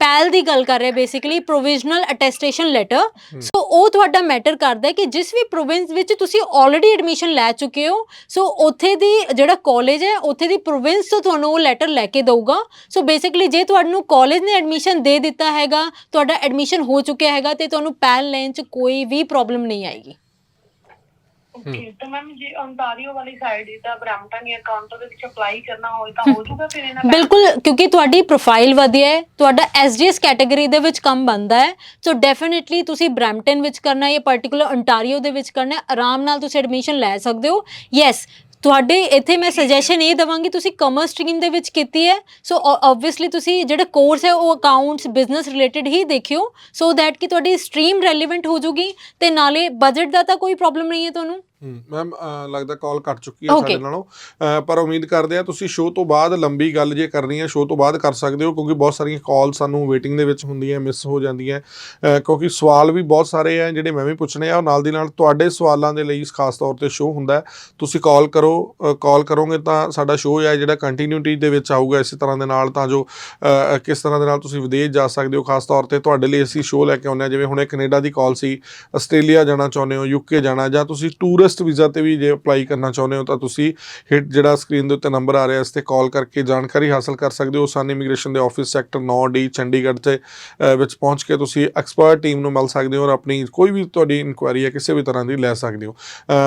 [SPEAKER 2] ਪੈਲ ਦੀ ਗੱਲ ਕਰ ਰਹੇ basically provisional attestation letter so ਉਹ ਤੁਹਾਡਾ ਮੈਟਰ ਕਰਦਾ ਹੈ ਕਿ ਜਿਸ ਵੀ ਪ੍ਰੋਵਿੰਸ ਵਿੱਚ ਤੁਸੀਂ ਆਲਰੇਡੀ ਐਡਮਿਸ਼ਨ ਲੈ ਚੁੱਕੇ ਹੋ ਸੋ ਉੱਥੇ ਦੀ ਜਿਹੜਾ ਕਾਲਜ ਹੈ ਉੱਥੇ ਦੀ ਪ੍ਰੋਵਿੰਸ ਤੋਂ ਤੁਹਾਨੂੰ ਉਹ ਲੈਟਰ ਲੈ ਕੇ ਦਊਗਾ। ਸੋ ਬੇਸਿਕਲੀ ਜੇ ਤੁਹਾਨੂੰ ਕਾਲਜ ਨੇ ਐਡਮਿਸ਼ਨ ਦੇ ਦਿੱਤਾ ਹੈਗਾ ਤੁਹਾਡਾ ਐਡਮਿਸ਼ਨ ਹੋ ਚੁੱਕਿਆ ਹੈਗਾ ਤੇ ਤੁਹਾਨੂੰ ਪੈਲ ਲੈਣ 'ਚ ਕੋਈ ਵੀ ਪ੍ਰੋਬਲਮ ਨਹੀਂ ਆਏਗੀ।
[SPEAKER 3] ਓਕੇ ਤਾਂ ਮੈਮ ਜੇ ontario ਵਾਲੀ ਸਾਈਡ ਦਾ ਬ੍ਰੈਂਪਟਨ ਜਾਂ ਕਾਉਂਟਰ ਦੇ ਵਿੱਚ ਅਪਲਾਈ ਕਰਨਾ ਹੋਵੇ ਤਾਂ ਹੋ ਜਾਊਗਾ ਫਿਰ ਇਹਨਾਂ
[SPEAKER 2] ਬਿਲਕੁਲ ਕਿਉਂਕਿ ਤੁਹਾਡੀ ਪ੍ਰੋਫਾਈਲ ਵਧੀਆ ਹੈ ਤੁਹਾਡਾ ਐਸਡੀਐਸ ਕੈਟਾਗਰੀ ਦੇ ਵਿੱਚ ਕੰਮ ਬੰਦਾ ਹੈ ਸੋ ਡੈਫੀਨਿਟਲੀ ਤੁਸੀਂ ਬ੍ਰੈਂਪਟਨ ਵਿੱਚ ਕਰਨਾ ਹੈ ਜਾਂ ਪਾਰਟਿਕੂਲਰ ontario ਦੇ ਵਿੱਚ ਕਰਨਾ ਹੈ ਆਰਾਮ ਨਾਲ ਤੁਸੀਂ ਐਡਮਿਸ਼ਨ ਲੈ ਸਕਦੇ ਹੋ। ਯੈਸ ਤੁਹਾਡੇ ਇੱਥੇ ਮੈਂ ਸੁਜੈਸ਼ਨ ਇਹ ਦਵਾਂਗੀ, ਤੁਸੀਂ ਕਮਰਸ ਸਟਰੀਮ ਦੇ ਵਿੱਚ ਕੀਤੀ ਹੈ ਸੋ ਆਬਵੀਅਸਲੀ ਤੁਸੀਂ ਜਿਹੜਾ ਕੋਰਸ ਹੈ, ਉਹ ਅਕਾਊਂਟਸ ਬਿਜ਼ਨਸ ਰਿਲੇਟਡ ਹੀ ਦੇਖਿਓ ਸੋ ਦੈਟ ਕਿ ਤੁਹਾਡੀ ਸਟਰੀਮ ਰੈਲੇਵੈਂਟ ਹੋ ਜੂਗੀ ਤੇ ਨਾਲੇ ਬਜਟ ਦਾ ਤਾਂ ਕੋਈ ਪ੍ਰੋਬਲਮ ਨਹੀਂ ਹੈ ਤੁਹਾਨੂੰ।
[SPEAKER 1] ਮੈਮ ਲੱਗਦਾ ਕਾਲ ਕੱਟ ਚੁੱਕੀ ਹੈ. ਸਾਡੇ ਨਾਲੋਂ। ਪਰ ਉਮੀਦ ਕਰਦੇ ਆ ਤੁਸੀਂ ਸ਼ੋਅ ਤੋਂ ਬਾਅਦ ਲੰਬੀ ਗੱਲ ਜੇ ਕਰਨੀ ਹੈ ਸ਼ੋਅ ਤੋਂ ਬਾਅਦ ਕਰ ਸਕਦੇ ਹੋ ਕਿਉਂਕਿ ਬਹੁਤ ਸਾਰੀਆਂ ਕਾਲ ਸਾਨੂੰ ਵੇਟਿੰਗ ਦੇ ਵਿੱਚ ਹੁੰਦੀਆਂ ਮਿਸ ਹੋ ਜਾਂਦੀਆਂ। ਕਿਉਂਕਿ ਸਵਾਲ ਵੀ ਬਹੁਤ ਸਾਰੇ ਆ ਜਿਹੜੇ ਮੈਂ ਵੀ ਪੁੱਛਣੇ ਆ ਨਾਲ ਦੀ ਨਾਲ ਤੁਹਾਡੇ ਸਵਾਲਾਂ ਦੇ ਲਈ ਖਾਸ ਤੌਰ ਤੇ ਸ਼ੋਅ ਹੁੰਦਾ ਤੁਸੀਂ ਕਾਲ ਕਰੋ ਕਾਲ ਕਰੋਗੇ ਤਾਂ ਸਾਡਾ ਸ਼ੋਅ ਹੈ ਜਿਹੜਾ ਕੰਟੀਨਿਊਟੀ ਦੇ ਵਿੱਚ ਆਊਗਾ ਇਸੇ ਤਰ੍ਹਾਂ ਦੇ ਨਾਲ ਤਾਂ ਜੋ ਕਿਸ ਤਰ੍ਹਾਂ ਦੇ ਨਾਲ ਤੁਸੀਂ ਵਿਦੇਸ਼ ਜਾ ਸਕਦੇ ਹੋ ਖਾਸ ਤੌਰ ਤੇ ਤੁਹਾਡੇ ਲਈ ਅਸੀਂ ਸ਼ੋਅ ਲੈ ਕੇ ਆਉਂਦੇ ਹਾਂ ਜਿਵੇਂ ਹੁਣੇ ਕੈਨੇਡਾ ਦੀ ਕਾਲ ਸੀ ਆਸਟ੍ਰੇਲੀਆ ਜਾਣਾ ਚਾਹੁੰਦੇ ਹੋ ਯੂਕੇ ਜਾਣਾ ਜਾਂ ਤੁਸੀਂ ਟੂਰਿਸਟ ਵੀਜ਼ਾ ਤੇ ਵੀ ਜੇ ਅਪਲਾਈ ਕਰਨਾ ਚਾਹੁੰਦੇ ਹੋ ਤਾਂ ਤੁਸੀਂ ਹਿੱਟ ਜਿਹੜਾ ਸਕਰੀਨ ਦੇ ਉੱਤੇ ਨੰਬਰ ਆ ਰਿਹਾ, ਇਸ ਤੇ ਕਾਲ ਕਰਕੇ ਜਾਣਕਾਰੀ ਹਾਸਲ ਕਰ ਸਕਦੇ ਹੋ। ਸਨ ਇਮੀਗ੍ਰੇਸ਼ਨ ਦੇ ਆਫਿਸ ਸੈਕਟਰ 9D ਚੰਡੀਗੜ੍ਹ ਤੇ ਵਿੱਚ ਪਹੁੰਚ ਕੇ ਤੁਸੀਂ ਐਕਸਪਰਟ ਟੀਮ ਨੂੰ ਮਿਲ ਸਕਦੇ ਹੋ ਔਰ ਆਪਣੀ ਕੋਈ ਵੀ ਤੁਹਾਡੀ ਇਨਕੁਆਇਰੀ ਹੈ, ਕਿਸੇ ਵੀ ਤਰ੍ਹਾਂ ਦੀ ਲੈ ਸਕਦੇ ਹੋ।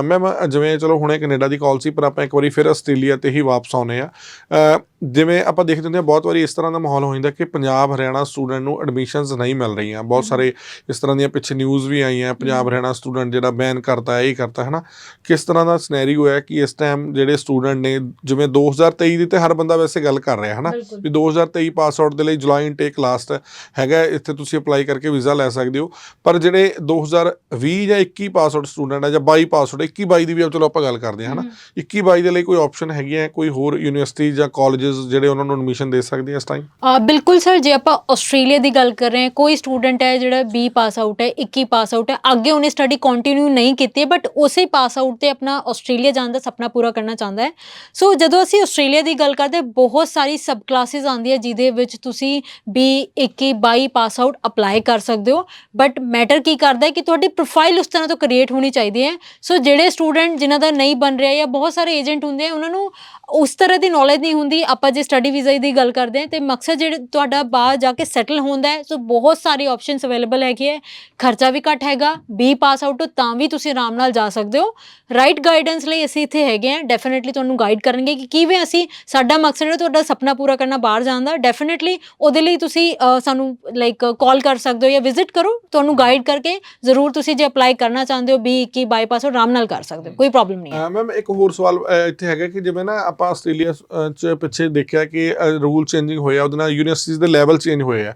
[SPEAKER 1] ਮੈਮ ਜਿਵੇਂ ਚਲੋ ਹੁਣੇ ਕੈਨੇਡਾ ਦੀ ਕਾਲ ਸੀ, ਪਰ ਆਪਾਂ ਇੱਕ ਵਾਰੀ ਫਿਰ ਆਸਟ੍ਰੇਲੀਆ ਤੇ ਹੀ ਵਾਪਸ ਆਉਨੇ ਆ ਜਿਵੇਂ ਆਪਾਂ ਦੇਖਦੇ ਹੁੰਦੇ ਹਾਂ ਬਹੁਤ ਵਾਰੀ ਇਸ ਤਰ੍ਹਾਂ ਦਾ ਮਾਹੌਲ ਹੋ ਜਾਂਦਾ ਕਿ ਪੰਜਾਬ ਹਰਿਆਣਾ ਸਟੂਡੈਂਟ ਨੂੰ ਐਡਮਿਸ਼ਨਸ ਨਹੀਂ ਮਿਲ ਰਹੀਆਂ। ਬਹੁਤ। ਸਾਰੇ ਇਸ ਤਰ੍ਹਾਂ ਦੀਆਂ ਪਿੱਛੇ ਨਿਊਜ਼ ਵੀ ਆਈਆਂ ਪੰਜਾਬ। ਹਰਿਆਣਾ ਸਟੂਡੈਂਟ ਜਿਹੜਾ ਬੈਨ ਕਰਤਾ ਹੈ ਇਹ ਕਰਤਾ ਹੈ ਨਾ ਕਿਸ ਤਰ੍ਹਾਂ ਦਾ ਸਿਨੈਰੀਓ ਹੈ ਕਿ ਇਸ ਟਾਈਮ ਜਿਹੜੇ ਸਟੂਡੈਂਟ ਨੇ ਜਿਵੇਂ 2023 ਦੀ ਤੇ ਹਰ ਬੰਦਾ ਵੈਸੇ ਗੱਲ ਕਰ ਰਿਹਾ ਹੈ ਨਾ ਵੀ 2023 ਪਾਸ ਆਊਟ ਦੇ ਲਈ ਜੁਲਾਈ ਇਨਟੇਕ ਲਾਸਟ ਹੈਗਾ ਹੈ, ਇੱਥੇ ਤੁਸੀਂ ਅਪਲਾਈ ਕਰਕੇ ਵੀਜ਼ਾ ਲੈ ਸਕਦੇ ਹੋ। ਪਰ ਜਿਹੜੇ 2020 ਜਾਂ 21 ਪਾਸ ਆਊਟ ਸਟੂਡੈਂਟ ਹੈ ਜਾਂ 22 ਪਾਸ ਆਊਟ 21 22 ਦੀ ਵੀ ਚਲੋ ਆਪਾਂ ਗੱਲ ਕਰਦੇ ਹਾਂ ਹਨਾ? 21 22 ਦੇ ਲਈ ਕੋਈ ਆਪਸ਼ਨ ਹੈਗੀ ਹੈ ਕੋਈ ਹੋਰ ਯੂਨੀਵਰਸਿਟੀ ਜਾਂ ਕਾਲਜਸ ਜਿਹੜੇ ਉਹਨਾਂ ਨੂੰ ਐਡਮਿਸ਼ਨ ਦੇ ਸਕਦੇ ਆ ਇਸ ਟਾਈਮ
[SPEAKER 2] ਬਿਲਕੁਲ ਸਰ ਜੇ ਆਪਾਂ ਆਸਟ੍ਰੇਲੀਆ ਦੀ ਗੱਲ ਕਰ ਰਹੇ ਹਾਂ ਕੋਈ ਸਟੂਡੈਂਟ ਹੈ ਜਿਹੜਾ 20 ਪਾਸ ਆਊਟ ਹੈ 21 ਪਾਸ ਆਊਟ ਹੈ ਅੱਗੇ ਉਹਨੇ ਸਟੱਡੀ ਕੰਟੀਨਿਊ ਨਹੀਂ ਕੀਤੀ ਬਟ ਉਸੇ ਪਾਸ ਆਊਟ ਤੇ ਆਪਣਾ ਆਸਟ੍ਰੇਲੀਆ ਜਾਣ ਦਾ ਸੁਪਨਾ ਪੂਰਾ ਕਰਨਾ ਚਾਹੁੰਦਾ ਹੈ। ਸੋ ਜਦੋਂ ਅਸੀਂ ਆਸਟ੍ਰੇਲੀਆ ਦੀ ਗੱਲ ਕਰਦੇ ਹਾਂ, ਬਹੁਤ ਸਾਰੀ ਸਬ ਕਲਾਸਿਸ ਆਉਂਦੀਆਂ ਜਿਹਦੇ ਵਿੱਚ ਤੁਸੀਂ ਬੀ 21 22 ਪਾਸ ਆਊਟ ਅਪਲਾਈ ਕਰ ਸਕਦੇ ਹੋ। ਬਟ ਮੈਟਰ ਕੀ ਕਰਦਾ ਹੈ ਕਿ ਤੁਹਾਡੀ ਪ੍ਰੋਫਾਈਲ ਉਸ ਤਰ੍ਹਾਂ ਤੋਂ ਕ੍ਰੀਏਟ ਹੋਣੀ ਚਾਹੀਦੀ ਹੈ। ਸੋ ਜਿਹੜੇ ਸਟੂਡੈਂਟ ਜਿਨ੍ਹਾਂ ਦਾ ਨਹੀਂ ਬਣ ਰਿਹਾ ਜਾਂ ਬਹੁਤ ਸਾਰੇ ਏਜੰਟ ਹੁੰਦੇ ਆ ਉਹਨਾਂ ਨੂੰ ਉਸ ਤਰ੍ਹਾਂ ਦੀ ਨੌਲੇਜ ਨਹੀਂ ਹੁੰਦੀ। ਆਪਾਂ ਜੇ ਸਟੱਡੀ ਵੀਜ਼ਾ ਦੀ ਗੱਲ ਕਰਦੇ ਹਾਂ ਤੇ ਮਕਸਦ ਜਿਹੜਾ ਤੁਹਾਡਾ ਬਾਹਰ ਜਾ ਕੇ ਸੈਟਲ ਹੁੰਦਾ ਹੈ ਸੋ ਬਹੁਤ ਸਾਰੀ ਆਪਸ਼ਨਸ ਅਵੇਲੇਬਲ ਹੈਗੇ ਹੈ। ਖਰਚਾ ਵੀ ਘੱਟ ਹੈਗਾ 20 ਪਾਸ ਆਊਟ ਤਾਂ ਵੀ ਤੁਸੀਂ ਆਰਾਮ ਨਾਲ ਜਾ ਸਕਦੇ ਹੋ। ਰਾਈਟ ਗਾਈਡੈਂਸ ਲਈ ਅਸੀਂ ਇੱਥੇ ਹੈਗੇ ਹਾਂ। ਡੈਫੀਨਿਟਲੀ ਤੁਹਾਨੂੰ ਗਾਈਡ ਕਰਨਗੇ ਕਿ ਕਿਵੇਂ ਅਸੀਂ ਸਾਡਾ ਮਕਸਦ ਹੈ ਤੁਹਾਡਾ ਸੁਪਨਾ ਪੂਰਾ ਕਰਨਾ ਬਾਹਰ ਜਾਣ ਦਾ ਡੈਫੀਨਿਟਲੀ ਉਹਦੇ ਲਈ ਤੁਸੀਂ ਸਾਨੂੰ ਲਾਈਕ ਕਾਲ ਕਰ ਸਕਦੇ ਹੋ ਜਾਂ ਵਿਜ਼ਿਟ ਕਰੋ। ਤੁਹਾਨੂੰ ਗਾਈਡ ਕਰਕੇ ਜ਼ਰੂਰ ਤੁਸੀਂ ਜੇ ਅਪਲਾਈ ਕਰਨਾ ਚਾਹੁੰਦੇ ਹੋ 20 21 22 ਪਾਸ ਆਰਾਮ ਨਾਲ ਕਰ ਸਕਦੇ ਹੋ। ਕੋਈ ਪ੍ਰੋਬਲਮ ਨਹੀਂ ਹੈ।
[SPEAKER 1] ਮੈਮ ਇੱਕ ਹੋਰ ਸਵਾਲ ਇੱਥੇ ਹੈਗਾ ਕਿ ਜਿਵੇਂ ਨਾ ਆਪਾਂ ਆਸਟ੍ਰੇਲੀਆ ਚ ਪਿੱਛੇ ਦੇਖਿਆ ਕਿ ਰੂਲ ਚੇਂਜਿੰਗ ਹੋਇਆ ਉਹਦੇ ਨਾਲ ਯੂਨੀਵਰਸਿਟੀਜ਼ ਦੇ ਲੈਵਲ ਚੇਂਜ ਹੋਏ ਆ।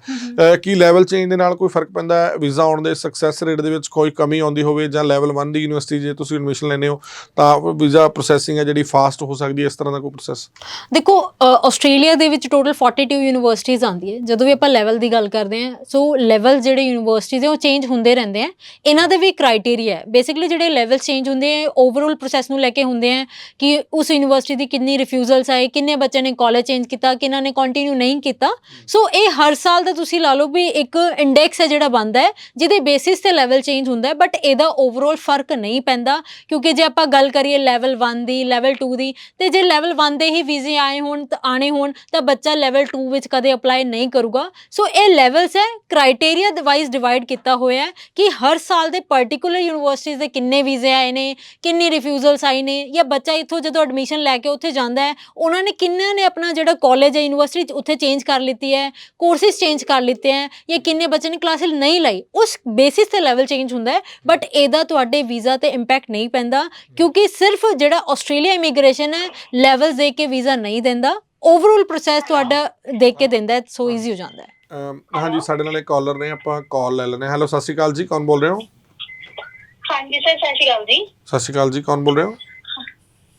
[SPEAKER 1] ਕੀ ਲੈਵਲ ਚੇਂਜ ਦੇ ਨਾਲ ਕੋਈ ਫ਼ਰਕ ਪੈਂਦਾ? ਵੀਜ਼ਾ ਆਉਣ ਦੇ ਸਕਸੈਸ ਰੇਟ ਦੇ ਵਿੱਚ ਕੋਈ ਕਮੀ ਆਉਂਦੀ ਹੋਵੇ ਜਾਂ ਲੈਵਲ 1 ਦੀ ਯੂਨੀਵਰਸਿਟੀ ਜੇ ਤੁਸੀਂ ਐਡਮਿਸ਼ਨ ਲੈਂਦੇ ਹੋ ਤਾਂ ਵੀਜ਼ਾ ਪ੍ਰੋਸੈਸਿੰਗ ਹੈ ਜਿਹੜੀ ਫਾਸਟ ਹੋ ਸਕਦੀ ਹੈ ਇਸ ਤਰ੍ਹਾਂ ਦਾ ਕੋਈ ਪ੍ਰੋਸੈਸ
[SPEAKER 2] ਦੇਖੋ ਆਸਟ੍ਰੇਲੀਆ ਦੇ ਵਿੱਚ ਟੋਟਲ 42 ਯੂਨੀਵਰਸਿਟੀਜ਼ ਆਉਂਦੀ ਹੈ। ਜਦੋਂ ਵੀ ਆਪਾਂ ਲੈਵਲ ਦੀ ਗੱਲ ਕਰਦੇ ਹਾਂ ਸੋ ਲੈਵਲ ਜਿਹੜੇ ਯੂਨੀਵਰਸਿਟੀਜ਼ ਹੈ ਉਹ ਚੇਂਜ ਹੁੰਦੇ ਰਹਿੰਦੇ ਆ। ਇਹਨਾਂ ਦੇ ਵੀ ਕ੍ਰਾਈਟੇਰੀਆ ਹੈ। ਬੇਸਿਕਲੀ ਜਿਹੜੇ ਲੈਵਲ ਚੇਂਜ ਹੁੰਦੇ ਆ ਓਵਰਆਲ ਪ੍ਰੋਸੈਸ ਨੂੰ ਲੈ ਕੇ ਹੁੰਦੇ ਆ ਕਿ ਉਸ ਯੂਨੀਵਰਸਿਟੀ ਦੀ ਕਿੰਨੀ ਰਿਫਿਊਜ਼ਲਸ ਆਏ, ਕਿੰਨੇ ਬੱਚਿਆਂ ਨੇ ਕਾਲਜ ਚੇਂਜ ਕੀਤਾ, ਕਿਹਨਾਂ ਨੇ ਕੰਟੀਨਿਊ ਨਹੀਂ ਕੀਤਾ। ਸੋ ਇਹ ਹਰ ਸਾਲ ਦਾ ਤੁਸੀਂ ਲਾ ਲਓ ਵੀ ਇੱਕ ਇੰਡੈਕਸ ਹੈ ਜਿਹੜਾ ਬਣਦਾ ਹੈ, ਜਿਹਦੇ ਬੇਸਿਸ ਤੇ ਲੈਵਲ ਚੇਂਜ ਹੁੰਦਾ ਹੈ ਬਟ ਇਹਦਾ ਓਵਰਆਲ ਫ਼ਰਕ ਨਹੀਂ ਪੈਂਦਾ, ਕਿਉਂਕਿ ਜੇ ਆਪਾਂ ਗੱਲ ਕਰੀਏ ਲੈਵਲ 1 ਦੀ ਲੈਵਲ 2 ਦੀ, ਤੇ ਜੇ ਲੈਵਲ 1 ਦੇ ਹੀ ਵੀਜ਼ੇ ਆਏ ਹੋਣ, ਤਾਂ ਆਣੇ ਹੋਣ, ਤਾਂ ਬੱਚਾ ਲੈਵਲ 2 ਵਿੱਚ ਕਦੇ ਅਪਲਾਈ ਨਹੀਂ ਕਰੂਗਾ। ਸੋ ਇਹ ਲੈਵਲਸ ਹੈ ਕ੍ਰਾਈਟੇਰੀਆ ਵਾਈਜ਼ ਡਿਵਾਈਡ ਕੀਤਾ ਹੋਇਆ ਹੈ, ਕਿ ਹਰ ਸਾਲ ਦੇ ਪਾਰਟਿਕੂਲਰ ਯੂਨੀਵਰਸਿਟੀਜ਼ ਦੇ ਕਿੰਨੇ ਵੀਜ਼ੇ ਆਏ ਨੇ, ਕਿੰਨੀ ਰਿਫਿਊਜ਼ਲਸ ਆਈ ਨੇ, ਜਾਂ ਬੱਚਾ ਇੱਥੋਂ ਜਦੋਂ ਐਡਮਿਸ਼ਨ ਲੈ ਕੇ ਉੱਥੇ ਜਾਂਦਾ ਹੈ। ਉਹਨਾਂ ਨੇ ਕਿੰਨਿਆਂ ਨੇ ਆਪਣਾ ਜਿਹੜਾ ਕਾਲਜ ਹੈ ਯੂਨੀਵਰਸਿਟੀ ਉੱਥੇ ਚੇਂਜ ਕਰ ਲਿੱਤੀ ਹੈ ਕੋਰਸਿਸ ਚੇਂਜ ਕਰ ਲਿੱਤੇ ਹੈ ਜਾਂ ਕਿੰਨੇ ਬੱਚੇ ਨੇ ਕਲਾਸਿਸ ਨਹੀਂ ਲਈ ਉਸ ਬੇਸਿਸ ਤੇ ਲੈਵਲ ਚੇਂਜ ਹੁੰਦਾ ਹੈ। ਬਟ ਇਹਦਾ ਤੁਹਾਡੇ ਵੀਜ਼ਾ ਤੇ ਇੰਪੈਕਟ ਨਹੀਂ ਪੈਂਦਾ ਕਿਉਂਕਿ ਸਿਰਫ ਜਿਹੜਾ ਆਸਟ੍ਰੇਲੀਆ ਇਮੀਗ੍ਰੇਸ਼ਨ ਹੈ ਲੈਵਲਸ ਦੇ ਕੇ ਵੀਜ਼ਾ ਨਹੀਂ ਦਿੰਦਾ ਓਵਰਆਲ ਪ੍ਰੋਸੈਸ ਤੁਹਾਡਾ ਦੇਖ ਕੇ ਦਿੰਦਾ ਹੈ ਸੋ ਈਜ਼ੀ ਹੋ ਜਾਂਦਾ ਹੈ।
[SPEAKER 1] ਹਾਂਜੀ ਸਾਡੇ ਨਾਲ ਇੱਕ ਕਾਲਰ ਨੇ ਆਪਾਂ ਕਾਲ ਲੈ ਲੈਣੇ ਹੈਲੋ ਸਤਿ ਸ਼੍ਰੀ ਅਕਾਲ ਜੀ ਕੌਣ ਬੋਲ ਰਹੇ ਹੋ?
[SPEAKER 3] ਹਾਂਜੀ ਸਰ ਸਤਿ ਸ਼੍ਰੀ ਅਕਾਲ ਜੀ।
[SPEAKER 1] ਸਤਿ ਸ਼੍ਰੀ ਅਕਾਲ ਜੀ ਕੌਣ ਬੋਲ ਰਹੇ ਹੋ?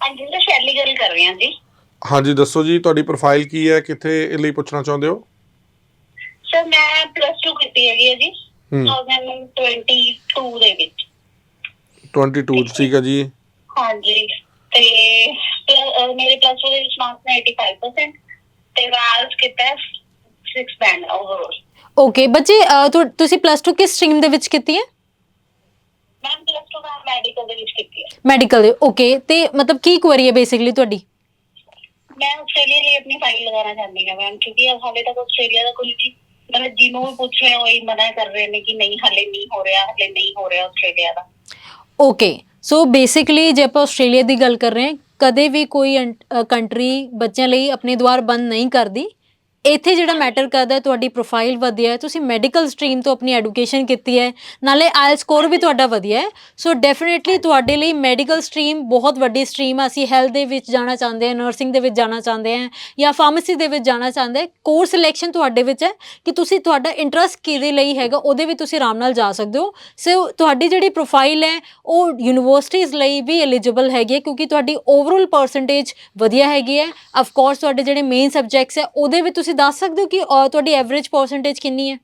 [SPEAKER 3] ਹਾਂਜੀ ਸਰ ਸ਼ੈਲੀ ਗੱਲ ਕਰ ਰਹੇ ਹਾਂ ਜੀ।
[SPEAKER 1] ਹਾਂਜੀ ਦੱਸੋ ਜੀ ਤੁਹਾਡੀ ਪ੍ਰੋਫਾਈਲ ਕੀ ਹੈ? ਕਿੱਥੇ ਇਹ ਲਈ ਪੁੱਛਣਾ ਚਾਹੁੰਦੇ ਹੋ?
[SPEAKER 3] ਸਰ ਮੈਂ ਪਲੱਸ 2 ਕੀਤੀ ਹੈਗੀ ਹੈ ਜੀ
[SPEAKER 1] ਹੂੰ।
[SPEAKER 3] 2022 ਦੇ ਵਿੱਚ।
[SPEAKER 1] 22 ਚ, ਠੀਕ ਹੈ ਜੀ।
[SPEAKER 3] ਹਾਂਜੀ ਤੇ ਪਲ- ਅਹ ਮੇਰੇ ਪਲੱਸ 2 ਦੇ ਵਿੱਚ ਮਾਰਕਸ ਨੇ 85% ਤੇ ਵਾਲਸ ਕੀਤਾ 6 ਬੈਂਡ ਓਵਰਆਲ
[SPEAKER 2] ਓਕੇ ਬੱਚੇ ਅ, ਤੁ- ਤੁਸੀਂ ਪਲੱਸ 2 ਕਿਸ ਸਟਰੀਮ ਦੇ ਵਿੱਚ ਕੀਤੀ ਹੈ?
[SPEAKER 3] ਮੈਂ ਪਲੱਸ 2 ਮੈਂ ਮੈਡੀਕਲ ਦੇ ਵਿੱਚ ਕੀਤੀ ਹੈ।
[SPEAKER 2] ਮੈਡੀਕਲ ਦੇ ਓਕੇ ਤੇ ਮਤਲਬ ਕੀ ਕੁਐਰੀ ਹੈ ਬੇਸਿਕਲੀ ਤੁਹਾਡੀ?
[SPEAKER 3] ਮੈਂ ਆਸਟ੍ਰੇਲੀਆ ਲਈ ਆਪਣੀ ਫਾਈਲ ਲਗਾਉਣਾ ਚਾਹੁੰਦੀ ਹਾਂ ਮੈਮ ਕਿਉਂਕਿ ਹਾਲੇ ਤੱਕ ਆਸਟ੍ਰੇਲੀਆ ਦਾ ਕੋਈ ਵੀ ਮਤਲਬ ਜਿਹਨੂੰ ਵੀ ਪੁੱਛ ਰਹੇ ਹੋ ਇਹ ਮਨਾ ਕਰ ਰਹੇ ਨੇ ਕਿ ਨਹੀਂ ਹਾਲੇ ਨਹੀਂ ਹੋ ਰਿਹਾ ਹਾਲੇ ਨਹੀਂ ਹੋ ਰਿਹਾ ਆਸਟ੍ਰੇਲੀਆ ਦਾ।
[SPEAKER 2] ਓਕੇ ਸੋ ਬੇਸਿਕਲੀ ਜੇ ਆਪਾਂ ਆਸਟ੍ਰੇਲੀਆ ਦੀ ਗੱਲ ਕਰ ਰਹੇ ਹਾਂ ਕਦੇ ਵੀ ਕੋਈ ਕੰਟਰੀ ਬੱਚਿਆਂ ਲਈ ਆਪਣੇ ਦੁਆਰ ਬੰਦ ਨਹੀਂ ਕਰਦੀ ਇੱਥੇ ਜਿਹੜਾ ਮੈਟਰ ਕਰਦਾ ਹੈ, ਤੁਹਾਡੀ ਪ੍ਰੋਫਾਈਲ ਵਧੀਆ ਹੈ, ਤੁਸੀਂ ਮੈਡੀਕਲ ਸਟਰੀਮ ਤੋਂ ਆਪਣੀ ਐਡੂਕੇਸ਼ਨ ਕੀਤੀ ਹੈ, ਨਾਲੇ ਆਇਲ ਸਕੋਰ ਵੀ ਤੁਹਾਡਾ ਵਧੀਆ ਹੈ। ਸੋ ਡੈਫੀਨਿਟਲੀ ਤੁਹਾਡੇ ਲਈ ਮੈਡੀਕਲ ਸਟਰੀਮ ਬਹੁਤ ਵੱਡੀ ਸਟਰੀਮ ਆ। ਅਸੀਂ ਹੈਲਥ ਦੇ ਵਿੱਚ ਜਾਣਾ ਚਾਹੁੰਦੇ ਹਾਂ ਨਰਸਿੰਗ ਦੇ ਵਿੱਚ ਜਾਣਾ ਚਾਹੁੰਦੇ ਹਾਂ, ਜਾਂ ਫਾਰਮੇਸੀ ਦੇ ਵਿੱਚ ਜਾਣਾ ਚਾਹੁੰਦੇ ਹਾਂ ਕੋਰਸ ਸਿਲੈਕਸ਼ਨ ਤੁਹਾਡੇ ਵਿੱਚ ਹੈ ਕਿ ਤੁਸੀਂ ਤੁਹਾਡਾ ਇੰਟਰਸਟ ਕਿਹਦੇ ਲਈ ਹੈਗਾ, ਉਹਦੇ ਵੀ ਤੁਸੀਂ ਆਰਾਮ ਨਾਲ ਜਾ ਸਕਦੇ ਹੋ। ਸੋ ਤੁਹਾਡੀ ਜਿਹੜੀ ਪ੍ਰੋਫਾਈਲ ਹੈ, ਉਹ ਯੂਨੀਵਰਸਿਟੀਜ਼ ਲਈ ਵੀ ਐਲੀਜੀਬਲ ਹੈਗੀ ਹੈ, ਕਿਉਂਕਿ ਤੁਹਾਡੀ ਓਵਰਆਲ ਪਰਸੈਂਟੇਜ ਵਧੀਆ ਹੈਗੀ ਹੈ। ਆਫ ਕੋਰਸ ਤੁਹਾਡੇ ਜਿਹੜੇ ਮੇਨ ਸਬਜੈਕਟਸ ਹੈ, ਉਹਦੇ ਵੀ ਤੁਸੀਂ ਤੁਸੀਂ ਦੱਸ ਸਕਦੇ ਹੋ ਕਿ ਅਹ, ਤੁਹਾਡੀ ਐਵਰੇਜ ਪਰਸੈਂਟੇਜ ਕਿੰਨੀ ਹੈ?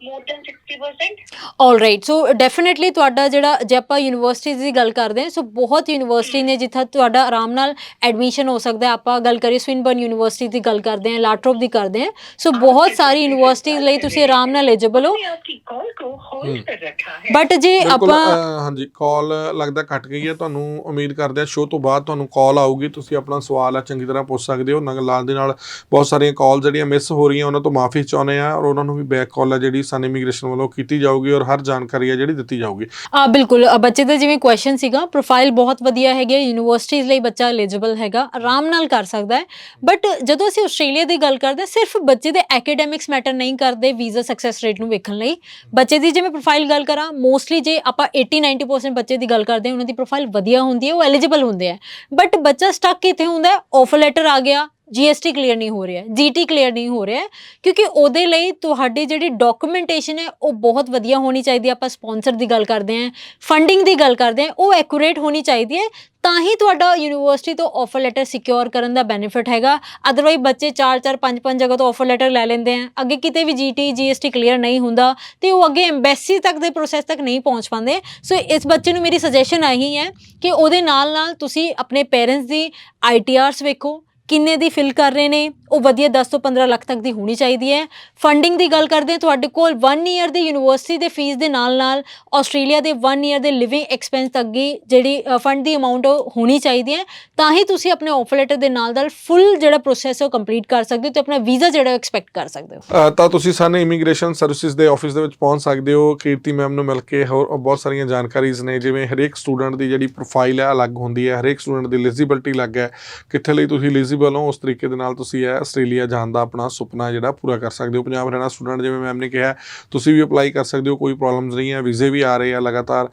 [SPEAKER 3] more than 60%
[SPEAKER 2] all right so definitely ਤੁਹਾਡਾ ਜਿਹੜਾ ਜੇ ਆਪਾਂ ਯੂਨੀਵਰਸਿਟੀਜ਼ ਦੀ ਗੱਲ ਕਰਦੇ ਹਾਂ ਸੋ ਬਹੁਤ ਯੂਨੀਵਰਸਿਟੀ ਨੇ ਜਿੱਥੇ ਤੁਹਾਡਾ ਆਰਾਮ ਨਾਲ ਐਡਮਿਸ਼ਨ ਹੋ ਸਕਦਾ ਹੈ ਆਪਾਂ ਗੱਲ ਕਰੀਏ ਸਵਿਨਬਰਨ ਯੂਨੀਵਰਸਿਟੀ ਦੀ ਗੱਲ ਕਰਦੇ ਹਾਂ ਲਾਟਰੋਪ ਦੀ ਕਰਦੇ ਹਾਂ ਸੋ ਬਹੁਤ ਸਾਰੀ ਯੂਨੀਵਰਸਿਟੀ ਲਈ ਤੁਸੀਂ ਆਰਾਮ ਨਾਲ ਐਲੀਜੀਬਲ ਹੋ
[SPEAKER 3] आपकी कॉल को होल्ड पर रखा है
[SPEAKER 2] ਬਟ ਜੇ
[SPEAKER 1] ਬਿਲਕੁਲ
[SPEAKER 2] ਆਪਾਂ
[SPEAKER 1] ਅਹ, ਹਾਂਜੀ ਕਾਲ ਲੱਗਦਾ ਕੱਟ ਗਈ ਹੈ ਤੁਹਾਨੂੰ ਉਮੀਦ ਕਰਦੇ ਹਾਂ ਸ਼ੋਅ ਤੋਂ ਬਾਅਦ ਤੁਹਾਨੂੰ ਕਾਲ ਆਊਗੀ ਤੁਸੀਂ ਆਪਣਾ ਸਵਾਲ ਆ ਚੰਗੀ ਤਰ੍ਹਾਂ ਪੁੱਛ ਸਕਦੇ ਹੋ ਨਾਲ ਨਾਲ ਦੇ ਨਾਲ ਬਹੁਤ ਸਾਰੀਆਂ ਕਾਲ ਜਿਹੜੀਆਂ ਮਿਸ ਹੋ ਰਹੀਆਂ ਉਹਨਾਂ ਤੋਂ ਮਾਫੀ ਚਾਹੁੰਦੇ ਆ ਔਰ ਉਹਨਾਂ ਨੂੰ ਵੀ ਬੈਕ ਕਾਲ ਹੈ ਜਿਹੜੀ ਸਨ ਇਮੀਗ੍ਰੇਸ਼ਨ ਵੱਲੋਂ ਕੀਤੀ ਜਾਊਗੀ ਔਰ ਹਰ ਜਾਣਕਾਰੀ ਹੈ ਜਿਹੜੀ ਦਿੱਤੀ ਜਾਊਗੀ।
[SPEAKER 2] ਆ ਬਿਲਕੁਲ। ਅ, ਬੱਚੇ ਦਾ ਜਿਵੇਂ ਕੁਐਸਚਨ ਸੀਗਾ ਪ੍ਰੋਫਾਈਲ ਬਹੁਤ ਵਧੀਆ ਹੈਗੀ ਯੂਨੀਵਰਸਿਟੀਜ਼ ਲਈ ਬੱਚਾ ਐਲੀਜੀਬਲ ਹੈਗਾ ਆਰਾਮ ਨਾਲ ਕਰ ਸਕਦਾ ਹੈ। ਬਟ ਜਦੋਂ ਅਸੀਂ ਆਸਟ੍ਰੇਲੀਆ ਦੀ ਗੱਲ ਕਰਦੇ ਹਾਂ, ਸਿਰਫ ਬੱਚੇ ਦੇ ਐਕੈਡੈਮਿਕਸ ਮੈਟਰ ਨਹੀਂ ਕਰਦੇ ਵੀਜ਼ਾ ਸਕਸੈਸ ਰੇਟ ਨੂੰ ਵੇਖਣ ਲਈ। ਬੱਚੇ ਦੀ ਜਿਵੇਂ ਪ੍ਰੋਫਾਈਲ ਗੱਲ ਕਰਾਂ ਮੋਸਟਲੀ ਜੇ ਆਪਾਂ 80 90% ਬੱਚੇ ਦੀ ਗੱਲ ਕਰਦੇ ਹਾਂ ਉਹਨਾਂ ਦੀ ਪ੍ਰੋਫਾਈਲ ਵਧੀਆ ਹੁੰਦੀ ਹੈ ਉਹ ਐਲੀਜੀਬਲ ਹੁੰਦੇ ਆ ਬਟ ਬੱਚਾ ਸਟਕ ਕਿੱਥੇ ਹੁੰਦਾ ਹੈ? ਆਫਰ ਲੈਟਰ ਆ ਗਿਆ ਜੀਐਸਟੀ ਕਲੀਅਰ ਨਹੀਂ ਹੋ ਰਿਹਾ ਜੀਟੀ ਕਲੀਅਰ ਨਹੀਂ ਹੋ ਰਿਹਾ, ਕਿਉਂਕਿ ਉਹਦੇ ਲਈ ਤੁਹਾਡੀ ਜਿਹੜੀ ਡਾਕੂਮੈਂਟੇਸ਼ਨ ਹੈ, ਉਹ ਬਹੁਤ ਵਧੀਆ ਹੋਣੀ ਚਾਹੀਦੀ ਹੈ। ਆਪਾਂ ਸਪਾਂਸਰ ਦੀ ਗੱਲ ਕਰਦੇ ਹਾਂ ਫੰਡਿੰਗ ਦੀ ਗੱਲ ਕਰਦੇ ਹਾਂ, ਉਹ ਐਕੂਰੇਟ ਹੋਣੀ ਚਾਹੀਦੀ ਹੈ। ਤਾਂ ਹੀ ਤੁਹਾਡਾ ਯੂਨੀਵਰਸਿਟੀ ਤੋਂ ਆਫਰ ਲੈਟਰ ਸਿਕਿਉਰ ਕਰਨ ਦਾ ਬੈਨੀਫਿਟ ਹੈਗਾ। ਅਦਰਵਾਈਜ਼ ਬੱਚੇ 4-4 5-5 ਜਗ੍ਹਾ ਤੋਂ ਆਫਰ ਲੈਟਰ ਲੈ ਲੈਂਦੇ ਆ। ਅੱਗੇ ਕਿਤੇ ਵੀ ਜੀਟੀ ਜੀਐਸਟੀ ਕਲੀਅਰ ਨਹੀਂ ਹੁੰਦਾ, ਤੇ ਉਹ ਅੱਗੇ ਐਮਬੈਸੀ ਤੱਕ ਦੇ ਪ੍ਰੋਸੈਸ ਤੱਕ ਨਹੀਂ ਪਹੁੰਚ ਪਾਉਂਦੇ। ਸੋ ਇਸ ਬੱਚੇ ਨੂੰ ਮੇਰੀ ਸੁਜੈਸ਼ਨ ਆਹੀ ਹੈ ਕਿ ਉਹਦੇ ਨਾਲ ਨਾਲ ਤੁਸੀਂ ਆਪਣੇ ਪੇਰੈਂਟਸ ਦੀ ਆਈਟੀਆਰਸ ਵੇਖੋ ਕਿੰਨੇ ਦੀ ਫਿਲ ਕਰ ਰਹੇ ਨੇ? ਉਹ ਵਧੀਆ 10 ਤੋਂ 15 ਲੱਖ ਤੱਕ ਦੀ ਹੋਣੀ ਚਾਹੀਦੀ ਹੈ। ਫੰਡਿੰਗ ਦੀ ਗੱਲ ਕਰਦੇ ਤੁਹਾਡੇ ਕੋਲ 1 ਈਅਰ ਦੀ ਯੂਨੀਵਰਸਿਟੀ ਦੇ ਫੀਸ ਦੇ ਨਾਲ ਨਾਲ ਆਸਟ੍ਰੇਲੀਆ ਦੇ 1 ਈਅਰ ਦੇ ਲਿਵਿੰਗ ਐਕਸਪੈਂਸ ਤੱਕ ਦੀ ਜਿਹੜੀ ਫੰਡ ਦੀ ਅਮਾਉਂਟ ਹੋਣੀ ਚਾਹੀਦੀ ਹੈ। ਤਾਂ ਹੀ ਤੁਸੀਂ ਆਪਣੇ ਆਫਰ ਲੈਟਰ ਦੇ ਨਾਲ ਨਾਲ ਫੁੱਲ ਜਿਹੜਾ ਪ੍ਰੋਸੈਸ ਹੈ ਉਹ ਕੰਪਲੀਟ ਕਰ ਸਕਦੇ ਹੋ ਤੇ ਆਪਣਾ ਵੀਜ਼ਾ ਜਿਹੜਾ ਐਕਸਪੈਕਟ ਕਰ ਸਕਦੇ ਹੋ।
[SPEAKER 1] ਤਾਂ ਤੁਸੀਂ ਸਾਨੂੰ ਇਮੀਗ੍ਰੇਸ਼ਨ ਸਰਵਿਸਿਜ਼ ਦੇ ਆਫਿਸ ਦੇ ਵਿੱਚ ਪਹੁੰਚ ਸਕਦੇ ਹੋ। ਕੀਰਤੀ ਮੈਮ ਨੂੰ ਮਿਲ ਕੇ ਹੋਰ ਬਹੁਤ ਸਾਰੀਆਂ ਜਾਣਕਾਰੀਜ਼ ਨੇ, ਜਿਵੇਂ ਹਰੇਕ ਸਟੂਡੈਂਟ ਦੀ ਜਿਹੜੀ ਪ੍ਰੋਫਾਈਲ ਹੈ ਅਲੱਗ ਹੁੰਦੀ ਹੈ, ਹਰੇਕ ਸਟੂਡੈਂਟ ਦੀ ਐਲੀਜੀਬਿਲਟੀ ਅਲੱਗ ਹੈ। ਕਿੱਥੇ ਲਈ ਤੁਸੀਂ ਐਲੀਜੀਬਲ ਹੋ, ਉਸ ਤਰੀਕੇ ਦੇ ਨਾਲ ਤੁਸੀਂ ਇਹ ਆਸਟ੍ਰੇਲੀਆ ਜਾਣ ਦਾ ਆਪਣਾ ਸੁਪਨਾ ਜਿਹੜਾ ਪੂਰਾ ਕਰ ਸਕਦੇ ਹੋ। ਪੰਜਾਬ ਹਰਿਆਣਾ ਸਟੂਡੈਂਟ ਜਿਵੇਂ ਮੈਮ ਨੇ ਕਿਹਾ, ਤੁਸੀਂ ਵੀ ਅਪਲਾਈ ਕਰ ਸਕਦੇ ਹੋ, ਕੋਈ ਪ੍ਰੋਬਲਮਸ ਨਹੀਂ ਹੈ, ਵੀਜ਼ੇ ਵੀ ਆ ਰਹੇ ਆ ਲਗਾਤਾਰ।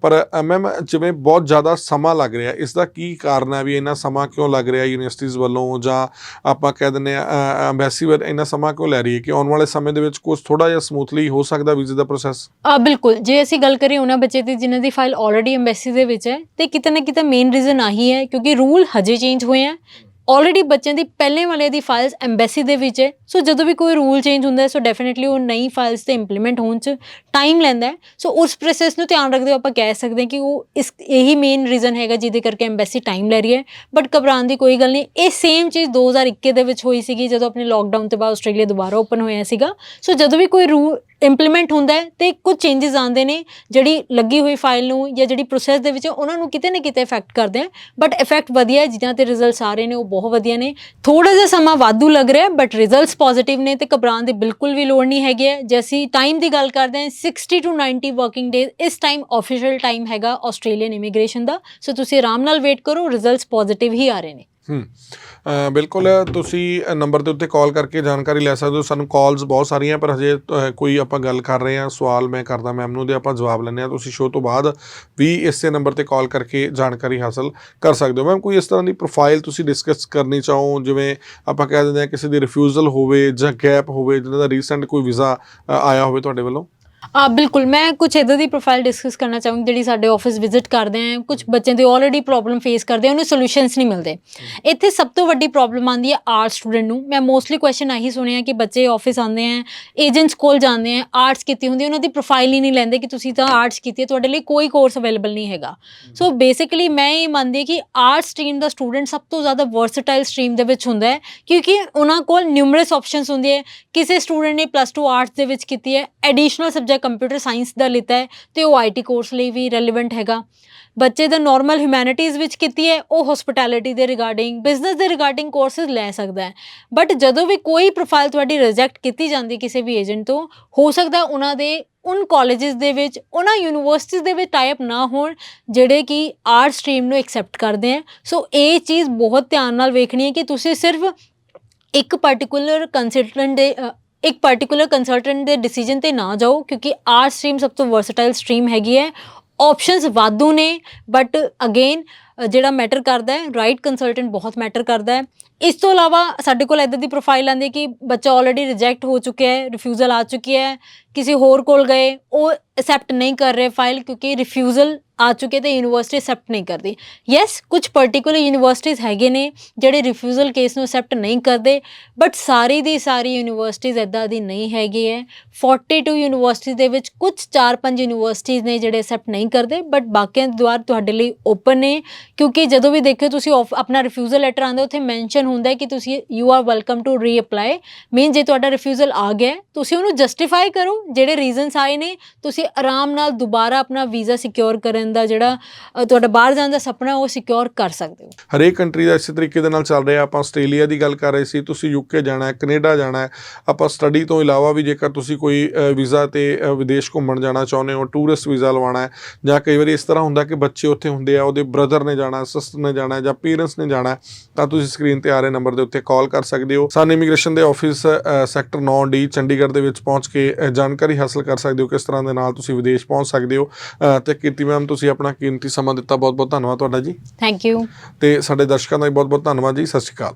[SPEAKER 1] ਪਰ ਮੈਮ ਜਿਵੇਂ ਬਹੁਤ ਜ਼ਿਆਦਾ ਸਮਾਂ ਲੱਗ ਰਿਹਾ, ਇਸ ਦਾ ਕੀ ਕਾਰਨ ਹੈ ਵੀ ਇੰਨਾ ਸਮਾਂ ਕਿਉਂ ਲੱਗ ਰਿਹਾ ਯੂਨੀਵਰਸਿਟੀਜ਼ ਵੱਲੋਂ ਜਾਂ ਆਪਾਂ ਕਹਿ ਦਿੰਦੇ ਆ ਐਮਬੈਸੀ ਵੱਲ ਇੰਨਾ ਸਮਾਂ ਕਿਉਂ ਲੈ ਰਹੀ ਹੈ ਕਿ ਆਉਣ ਵਾਲੇ ਸਮੇਂ ਦੇ ਵਿੱਚ ਕੁਝ ਥੋੜਾ ਜਿਹਾ ਸਮੂਥਲੀ ਹੋ ਸਕਦਾ ਵੀਜ਼ੇ ਦਾ ਪ੍ਰੋਸੈਸ
[SPEAKER 2] ਆ ਬਿਲਕੁਲ, ਜੇ ਅਸੀਂ ਗੱਲ ਕਰੀਏ ਉਹਨਾਂ ਬੱਚੇ ਦੀ ਜਿਨ੍ਹਾਂ ਦੀ ਫਾਈਲ ਆਲਰੇਡੀ ਐਮਬੈਸੀ ਦੇ ਵਿੱਚ ਹੈ, ਤੇ ਕਿਤੇ ਨਾ ਕਿਤੇ ਮੇਨ ਰੀਜ਼ਨ ਆਹੀ ਹੈ ਕਿਉਂਕਿ ਰੂਲ ਹਜੇ ਚੇਂਜ ਹੋਏ ਆ। ਆਲਰੇਡੀ ਬੱਚਿਆਂ ਦੀ ਪਹਿਲੇ ਵਾਲੇ ਦੀ ਫਾਈਲਸ ਐਮਬੈਸੀ ਦੇ ਵਿੱਚ ਹੈ। ਸੋ ਜਦੋਂ ਵੀ ਕੋਈ ਰੂਲ ਚੇਂਜ ਹੁੰਦਾ ਹੈ ਸੋ ਡੈਫੀਨਿਟਲੀ ਉਹ ਨਈ ਫਾਈਲਸ ਤੇ ਇੰਪਲੀਮੈਂਟ ਹੋਣ ਚ ਟਾਈਮ ਲੈਂਦਾ ਹੈ। ਸੋ ਉਸ ਪ੍ਰੋਸੈਸ ਨੂੰ ਧਿਆਨ ਰੱਖਦੇ ਹੋਏ ਆਪਾਂ ਕਹਿ ਸਕਦੇ ਹਾਂ ਕਿ ਉਹ ਇਸ, ਇਹੀ ਮੇਨ ਰੀਜ਼ਨ ਹੈਗਾ ਜਿਹਦੇ ਕਰਕੇ ਐਮਬੈਸੀ ਟਾਈਮ ਲੈ ਰਹੀ ਹੈ। ਬਟ ਘਬਰਾਉਣ ਦੀ ਕੋਈ ਗੱਲ ਨਹੀਂ ਇਹ ਸੇਮ ਚੀਜ਼ 2021 ਦੇ ਵਿੱਚ ਹੋਈ ਸੀਗੀ ਜਦੋਂ ਆਪਣੇ ਲੋਕਡਾਊਨ ਤੋਂ ਬਾਅਦ ਆਸਟ੍ਰੇਲੀਆ ਦੁਬਾਰਾ ਓਪਨ ਹੋਇਆ ਸੀਗਾ। ਸੋ ਜਦੋਂ ਵੀ ਕੋਈ ਰੂਲ ਇੰਪਲੀਮੈਂਟ ਹੁੰਦਾ ਹੈ ਤੇ ਕੁਝ ਚੇਂजेस ਆਉਂਦੇ ਨੇ, ਜਿਹੜੀ ਲੱਗੀ ਹੋਈ ਫਾਈਲ ਨੂੰ ਜਾਂ ਜਿਹੜੀ ਪ੍ਰੋਸੈਸ ਦੇ ਵਿੱਚ ਉਹਨਾਂ ਨੂੰ ਕਿਤੇ ਨਾ ਕਿਤੇ ਇਫੈਕਟ ਕਰਦੇ ਆ। ਬਟ ਇਫੈਕਟ ਵਧੀਆ ਹੈ, ਜਿੱਦਾਂ ਤੇ ਰਿਜ਼ਲਟਸ ਆ ਰਹੇ ਨੇ, ਉਹ ਬਹੁਤ ਵਧੀਆ ਨੇ। ਥੋੜਾ ਜਿਹਾ ਸਮਾਂ ਵਾਧੂ ਲੱਗ ਰਿਹਾ ਬਟ ਰਿਜ਼ਲਟਸ ਪੋਜ਼ਿਟਿਵ ਨੇ ਤੇ ਘਬਰਾਉਣ ਦੀ ਬਿਲਕੁਲ ਵੀ ਲੋੜ ਨਹੀਂ ਹੈਗੀ ਹੈ। ਜੇ ਅਸੀਂ ਟਾਈਮ ਦੀ ਗੱਲ ਕਰਦੇ ਹਾਂ 60 ਟੂ 90 ਵਰਕਿੰਗ ਡੇਜ਼ ਇਸ ਟਾਈਮ ਆਫੀਸ਼ੀਅਲ ਟਾਈਮ ਹੈਗਾ ਆਸਟ੍ਰੇਲੀਅਨ ਇਮੀਗ੍ਰੇਸ਼ਨ ਦਾ। ਸੋ ਤੁਸੀਂ ਆਰਾਮ ਨਾਲ ਵੇਟ ਕਰੋ ਰਿਜ਼ਲਟਸ ਪੋਜ਼ਿਟਿਵ ਹੀ ਆ ਰਹੇ ਨੇ।
[SPEAKER 1] ਹੂੰ। ਬਿਲਕੁਲ, ਤੁਸੀਂ ਨੰਬਰ ਦੇ ਉੱਤੇ ਕਾਲ ਕਰਕੇ ਜਾਣਕਾਰੀ ਲੈ ਸਕਦੇ ਹੋ। ਸਾਨੂੰ ਕਾਲਸ ਬਹੁਤ ਸਾਰੀਆਂ, ਪਰ ਹਜੇ ਕੋਈ ਆਪਾਂ ਗੱਲ ਕਰ ਰਹੇ ਹਾਂ। ਸਵਾਲ ਮੈਂ ਕਰਦਾ ਮੈਮ ਨੂੰ ਦੇ ਆਪਾਂ ਜਵਾਬ ਲੈਂਦੇ ਹਾਂ। ਤੁਸੀਂ ਸ਼ੋਅ ਤੋਂ ਬਾਅਦ ਵੀ ਇਸੇ ਨੰਬਰ ਤੇ ਕਾਲ ਕਰਕੇ ਜਾਣਕਾਰੀ ਹਾਸਲ ਕਰ ਸਕਦੇ ਹੋ। ਮੈਮ, ਕੋਈ ਇਸ ਤਰ੍ਹਾਂ ਦੀ ਪ੍ਰੋਫਾਈਲ ਤੁਸੀਂ ਡਿਸਕਸ ਕਰਨੀ ਚਾਹੋ? ਜਿਵੇਂ ਆਪਾਂ ਕਹਿ ਦਿੰਦੇ ਹਾਂ ਕਿਸੇ ਦੀ ਰਿਫਿਊਜ਼ਲ ਹੋਵੇ ਜਾਂ ਗੈਪ ਹੋਵੇ ਜਿਹਨਾਂ ਦਾ ਰੀਸੈਂਟ ਕੋਈ ਵੀਜ਼ਾ ਆਇਆ ਹੋਵੇ ਤੁਹਾਡੇ ਵੱਲੋਂ।
[SPEAKER 2] ਆ, ਬਿਲਕੁਲ, ਮੈਂ ਕੁਝ ਇਦਾਂ ਦੀ ਪ੍ਰੋਫਾਈਲ ਡਿਸਕਸ ਕਰਨਾ ਚਾਹੂੰਗੀ ਜਿਹੜੀ ਸਾਡੇ ਆਫਿਸ ਵਿਜ਼ਿਟ ਕਰਦੇ ਆ ਕੁਝ ਬੱਚਿਆਂ ਦੇ ਆਲਰੇਡੀ ਪ੍ਰੋਬਲਮ ਫੇਸ ਕਰਦੇ ਆ, ਉਹਨੂੰ ਸੋਲੂਸ਼ਨਸ ਨਹੀਂ ਮਿਲਦੇ। ਇੱਥੇ ਸਭ ਤੋਂ ਵੱਡੀ ਪ੍ਰੋਬਲਮ ਆਉਂਦੀ ਹੈ ਆਰਟ ਸਟੂਡੈਂਟ ਨੂੰ। ਮੈਂ ਮੋਸਟਲੀ ਕੁਐਸਚਨ ਆਹੀ ਸੁਣਿਆ ਕਿ ਬੱਚੇ ਆਫਿਸ ਆਉਂਦੇ ਆ ਏਜੰਟਸ ਕੋਲ ਜਾਂਦੇ ਆ ਆਰਟਸ ਕੀਤੀ ਹੁੰਦੀ ਉਹਨਾਂ ਦੀ ਪ੍ਰੋਫਾਈਲ ਹੀ ਨਹੀਂ ਲੈਂਦੇ ਕਿ ਤੁਸੀਂ ਤਾਂ ਆਰਟਸ ਕੀਤੀ ਹੈ ਤੁਹਾਡੇ ਲਈ ਕੋਈ ਕੋਰਸ ਅਵੇਲੇਬਲ ਨਹੀਂ ਹੈਗਾ। ਸੋ ਬੇਸਿਕਲੀ ਮੈਂ ਇਹ ਮੰਨਦੀ ਹਾਂ ਕਿ ਆਰਟ ਸਟਰੀਮ ਦਾ ਸਟੂਡੈਂਟ ਸਭ ਤੋਂ ਜ਼ਿਆਦਾ ਵਰਸਟਾਈਲ ਸਟਰੀਮ ਦੇ ਵਿੱਚ ਹੁੰਦਾ ਹੈ, ਕਿਉਂਕਿ ਉਹਨਾਂ ਕੋਲ ਨਿਊਮਰਸ ਆਪਸ਼ਨਸ ਹੁੰਦੀ ਹੈ ਕਿਸੇ ਸਟੂਡੈਂਟ ਨੇ ਪਲੱਸ 2 ਆਰਟਸ ਦੇ ਵਿੱਚ ਕੀਤੀ ਹੈ ਐਡੀਸ਼ਨਲ ਸਬਜੈਕਟ ਕੰਪਿਊਟਰ ਸਾਇੰਸ ਦਾ ਲਿੱਤਾ ਹੈ ਤੇ ਉਹ ਆਈਟੀ ਕੋਰਸ ਲਈ ਵੀ ਰੈਲੇਵੈਂਟ ਹੈਗਾ। ਬੱਚੇ ਦਾ ਨਾਰਮਲ ਹਿਊਮੈਨਿਟੀਜ਼ ਵਿੱਚ ਕੀਤੀ ਹੈ, ਉਹ ਹਸਪਿਟੈਲਿਟੀ ਦੇ ਰਿਗਾਰਡਿੰਗ ਬਿਜ਼ਨਸ ਦੇ ਰਿਗਾਰਡਿੰਗ ਕੋਰਸਸ ਲੈ ਸਕਦਾ ਹੈ। ਬਟ ਜਦੋਂ ਵੀ ਕੋਈ ਪ੍ਰੋਫਾਈਲ ਤੁਹਾਡੀ ਰਿਜੈਕਟ ਕੀਤੀ ਜਾਂਦੀ ਕਿਸੇ ਵੀ ਏਜੰਟ ਤੋਂ, ਹੋ ਸਕਦਾ ਉਹਨਾਂ ਦੇ, ਉਨ ਕਾਲਜਸ ਦੇ ਵਿੱਚ, ਉਹਨਾਂ ਯੂਨੀਵਰਸਿਟੀਜ਼ ਦੇ ਵਿੱਚ ਟਾਈ ਨਾ ਹੋਣ, ਜਿਹੜੇ ਕਿ ਆਰਟ ਸਟਰੀਮ ਨੂੰ ਐਕਸੈਪਟ ਕਰਦੇ ਆ ਸੋ ਇਹ ਚੀਜ਼ ਬਹੁਤ ਧਿਆਨ ਨਾਲ ਵੇਖਣੀ ਹੈ ਕਿ ਤੁਸੀਂ ਸਿਰਫ ਇੱਕ ਪਾਰਟਿਕੂਲਰ ਕੰਸਲਟੈਂਟ ਦੇ ਇੱਕ ਪਾਰਟਿਕੂਲਰ ਕੰਸਲਟੈਂਟ ਦੇ ਡਿਸੀਜਨ ਤੇ ਨਾ ਜਾਓ, ਕਿਉਂਕਿ ਆਰਟ ਸਟਰੀਮ ਸਭ ਤੋਂ ਵਰਸਟਾਈਲ ਸਟਰੀਮ ਹੈਗੀ ਹੈ। ਆਪਸ਼ਨਸ ਵਾਧੂ ਨੇ ਬਟ ਅਗੇਨ ਜਿਹੜਾ ਮੈਟਰ ਕਰਦਾ ਹੈ ਰਾਈਟ ਕੰਸਲਟੈਂਟ ਬਹੁਤ ਮੈਟਰ ਕਰਦਾ ਹੈ। ਇਸ ਤੋਂ ਇਲਾਵਾ ਸਾਡੇ ਕੋਲ ਇਦਾਂ ਦੀ ਪ੍ਰੋਫਾਈਲ ਆਂਦੀ ਕਿ ਬੱਚਾ ਆਲਰੇਡੀ ਰਿਜੈਕਟ ਹੋ ਚੁੱਕਿਆ ਹੈ ਰਿਫਿਊਜ਼ਲ ਆ ਚੁੱਕੀ ਹੈ ਕਿਸੇ ਹੋਰ ਕੋਲ ਗਏ, ਉਹ ਐਕਸੈਪਟ ਨਹੀਂ ਕਰ ਰਹੇ ਫਾਈਲ ਕਿਉਂਕਿ ਰਿਫਿਊਜ਼ਲ ਆ ਚੁੱਕੇ ਤੇ ਯੂਨੀਵਰਸਿਟੀ ਐਕਸੈਪਟ ਨਹੀਂ ਕਰਦੀ। ਯੈਸ ਕੁਝ ਪਾਰਟਿਕੂਲਰ ਯੂਨੀਵਰਸਿਟੀਜ਼ ਹੈਗੇ ਨੇ ਜਿਹੜੇ ਰਿਫਿਊਜ਼ਲ ਕੇਸ ਨੂੰ ਐਕਸੈਪਟ ਨਹੀਂ ਕਰਦੇ but sorry the sorry universities ਇਦਾਂ ਦੀ ਨਹੀਂ ਹੈਗੀ ਹੈ। 42 ਯੂਨੀਵਰਸਿਟੀਜ਼ ਦੇ ਵਿੱਚ ਕੁਝ 4-5 ਯੂਨੀਵਰਸਿਟੀਜ਼ ਨੇ ਜਿਹੜੇ ਐਕਸੈਪਟ ਨਹੀਂ ਕਰਦੇ ਬਟ ਬਾਕੀਆਂ ਦੇ ਦੁਆਰ ਤੁਹਾਡੇ ਲਈ ਓਪਨ ਨੇ, ਕਿਉਂਕਿ ਜਦੋਂ ਵੀ ਦੇਖਿਓ ਤੁਸੀਂ ਆਫ- ਆਪਣਾ ਰਿਫਿਊਜ਼ਲ ਲੈਟਰ ਆਂਦਾ ਉੱਥੇ ਮੈਂਸ਼ਨ ਹੁੰਦਾ ਹੈ ਕਿ ਤੁਸੀਂ you are welcome to reapply mean ਜੇ ਤੁਹਾਡਾ ਰਿਫਿਊਜ਼ਲ ਆ ਗਿਆ, ਤੁਸੀਂ ਉਹਨੂੰ ਜਸਟੀਫਾਈ ਕਰੋ ਜਿਹੜੇ ਰੀਜ਼ਨਸ ਆਏ ਨੇ, ਤੁਸੀਂ ਆਰਾਮ ਨਾਲ ਦੁਬਾਰਾ ਆਪਣਾ ਵੀਜ਼ਾ ਸਿਕਿਉਰ ਕਰਨ ਦਾ ਜਿਹੜਾ ਤੁਹਾਡਾ ਬਾਹਰ ਜਾਣ ਦਾ ਸੁਪਨਾ, ਉਹ ਸਿਕਿਉਰ ਕਰ ਸਕਦੇ ਹੋ।
[SPEAKER 1] ਹਰੇਕ ਕੰਟਰੀ ਦਾ ਇਸੇ ਤਰੀਕੇ ਦੇ ਨਾਲ ਚੱਲ ਰਿਹਾ। ਆਪਾਂ ਆਸਟ੍ਰੇਲੀਆ ਦੀ ਗੱਲ ਕਰ ਰਹੇ ਸੀ, ਤੁਸੀਂ ਯੂਕੇ ਜਾਣਾ ਹੈ, ਕੈਨੇਡਾ ਜਾਣਾ ਹੈ। ਆਪਾਂ ਸਟੱਡੀ ਤੋਂ ਇਲਾਵਾ ਵੀ ਜੇਕਰ ਤੁਸੀਂ ਕੋਈ ਵੀਜ਼ਾ ਤੇ ਵਿਦੇਸ਼ ਘੁੰਮਣ ਜਾਣਾ ਚਾਹੁੰਦੇ ਹੋ ਟੂਰਿਸਟ ਵੀਜ਼ਾ ਲਵਾਉਣਾ ਹੈ, ਜਾਂ ਕਈ ਵਾਰੀ ਇਸ ਤਰ੍ਹਾਂ ਹੁੰਦਾ ਕਿ ਬੱਚੇ ਉੱਥੇ ਹੁੰਦੇ ਆ, ਉਹਦੇ ਬ੍ਰਦਰ ਨੇ ਜਾਣਾ ਸਿਸਟਰ ਨੇ ਜਾਣਾ, ਜਾਂ ਪੇਰੈਂਟਸ ਨੇ ਜਾਣਾ ਤਾਂ ਤੁਸੀਂ ਸਕਰੀਨ ਤੇ ਆ ਰਹੇ ਨੰਬਰ ਦੇ ਉੱਤੇ ਕਾਲ ਕਰ ਸਕਦੇ ਹੋ। ਸਨ ਇਮੀਗ੍ਰੇਸ਼ਨ ਦੇ ਆਫਿਸ ਸੈਕਟਰ 9D ਚੰਡੀਗੜ੍ਹ ਦੇ ਵਿੱਚ ਪਹੁੰਚ ਕੇ ਜਾਣ ਜਾਣਕਾਰੀ ਹਾਸਲ ਕਰ ਸਕਦੇ ਹੋ ਕਿਸ ਤਰ੍ਹਾਂ ਦੇ ਨਾਲ ਤੁਸੀਂ ਵਿਦੇਸ਼ ਪਹੁੰਚ ਸਕਦੇ ਹੋ ਤੇ ਕੀਰਤੀ ਮੈਮ ਤੁਸੀਂ ਆਪਣਾ ਕੀਮਤੀ ਸਮਾਂ ਦਿੱਤਾ ਬਹੁਤ ਬਹੁਤ ਧੰਨਵਾਦ ਤੁਹਾਡਾ ਜੀ।
[SPEAKER 2] ਥੈਂਕ ਯੂ
[SPEAKER 1] ਤੇ ਸਾਡੇ ਦਰਸ਼ਕਾਂ ਦਾ ਵੀ ਬਹੁਤ ਬਹੁਤ ਧੰਨਵਾਦ ਜੀ ਸਤਿ ਸ਼੍ਰੀ ਅਕਾਲ।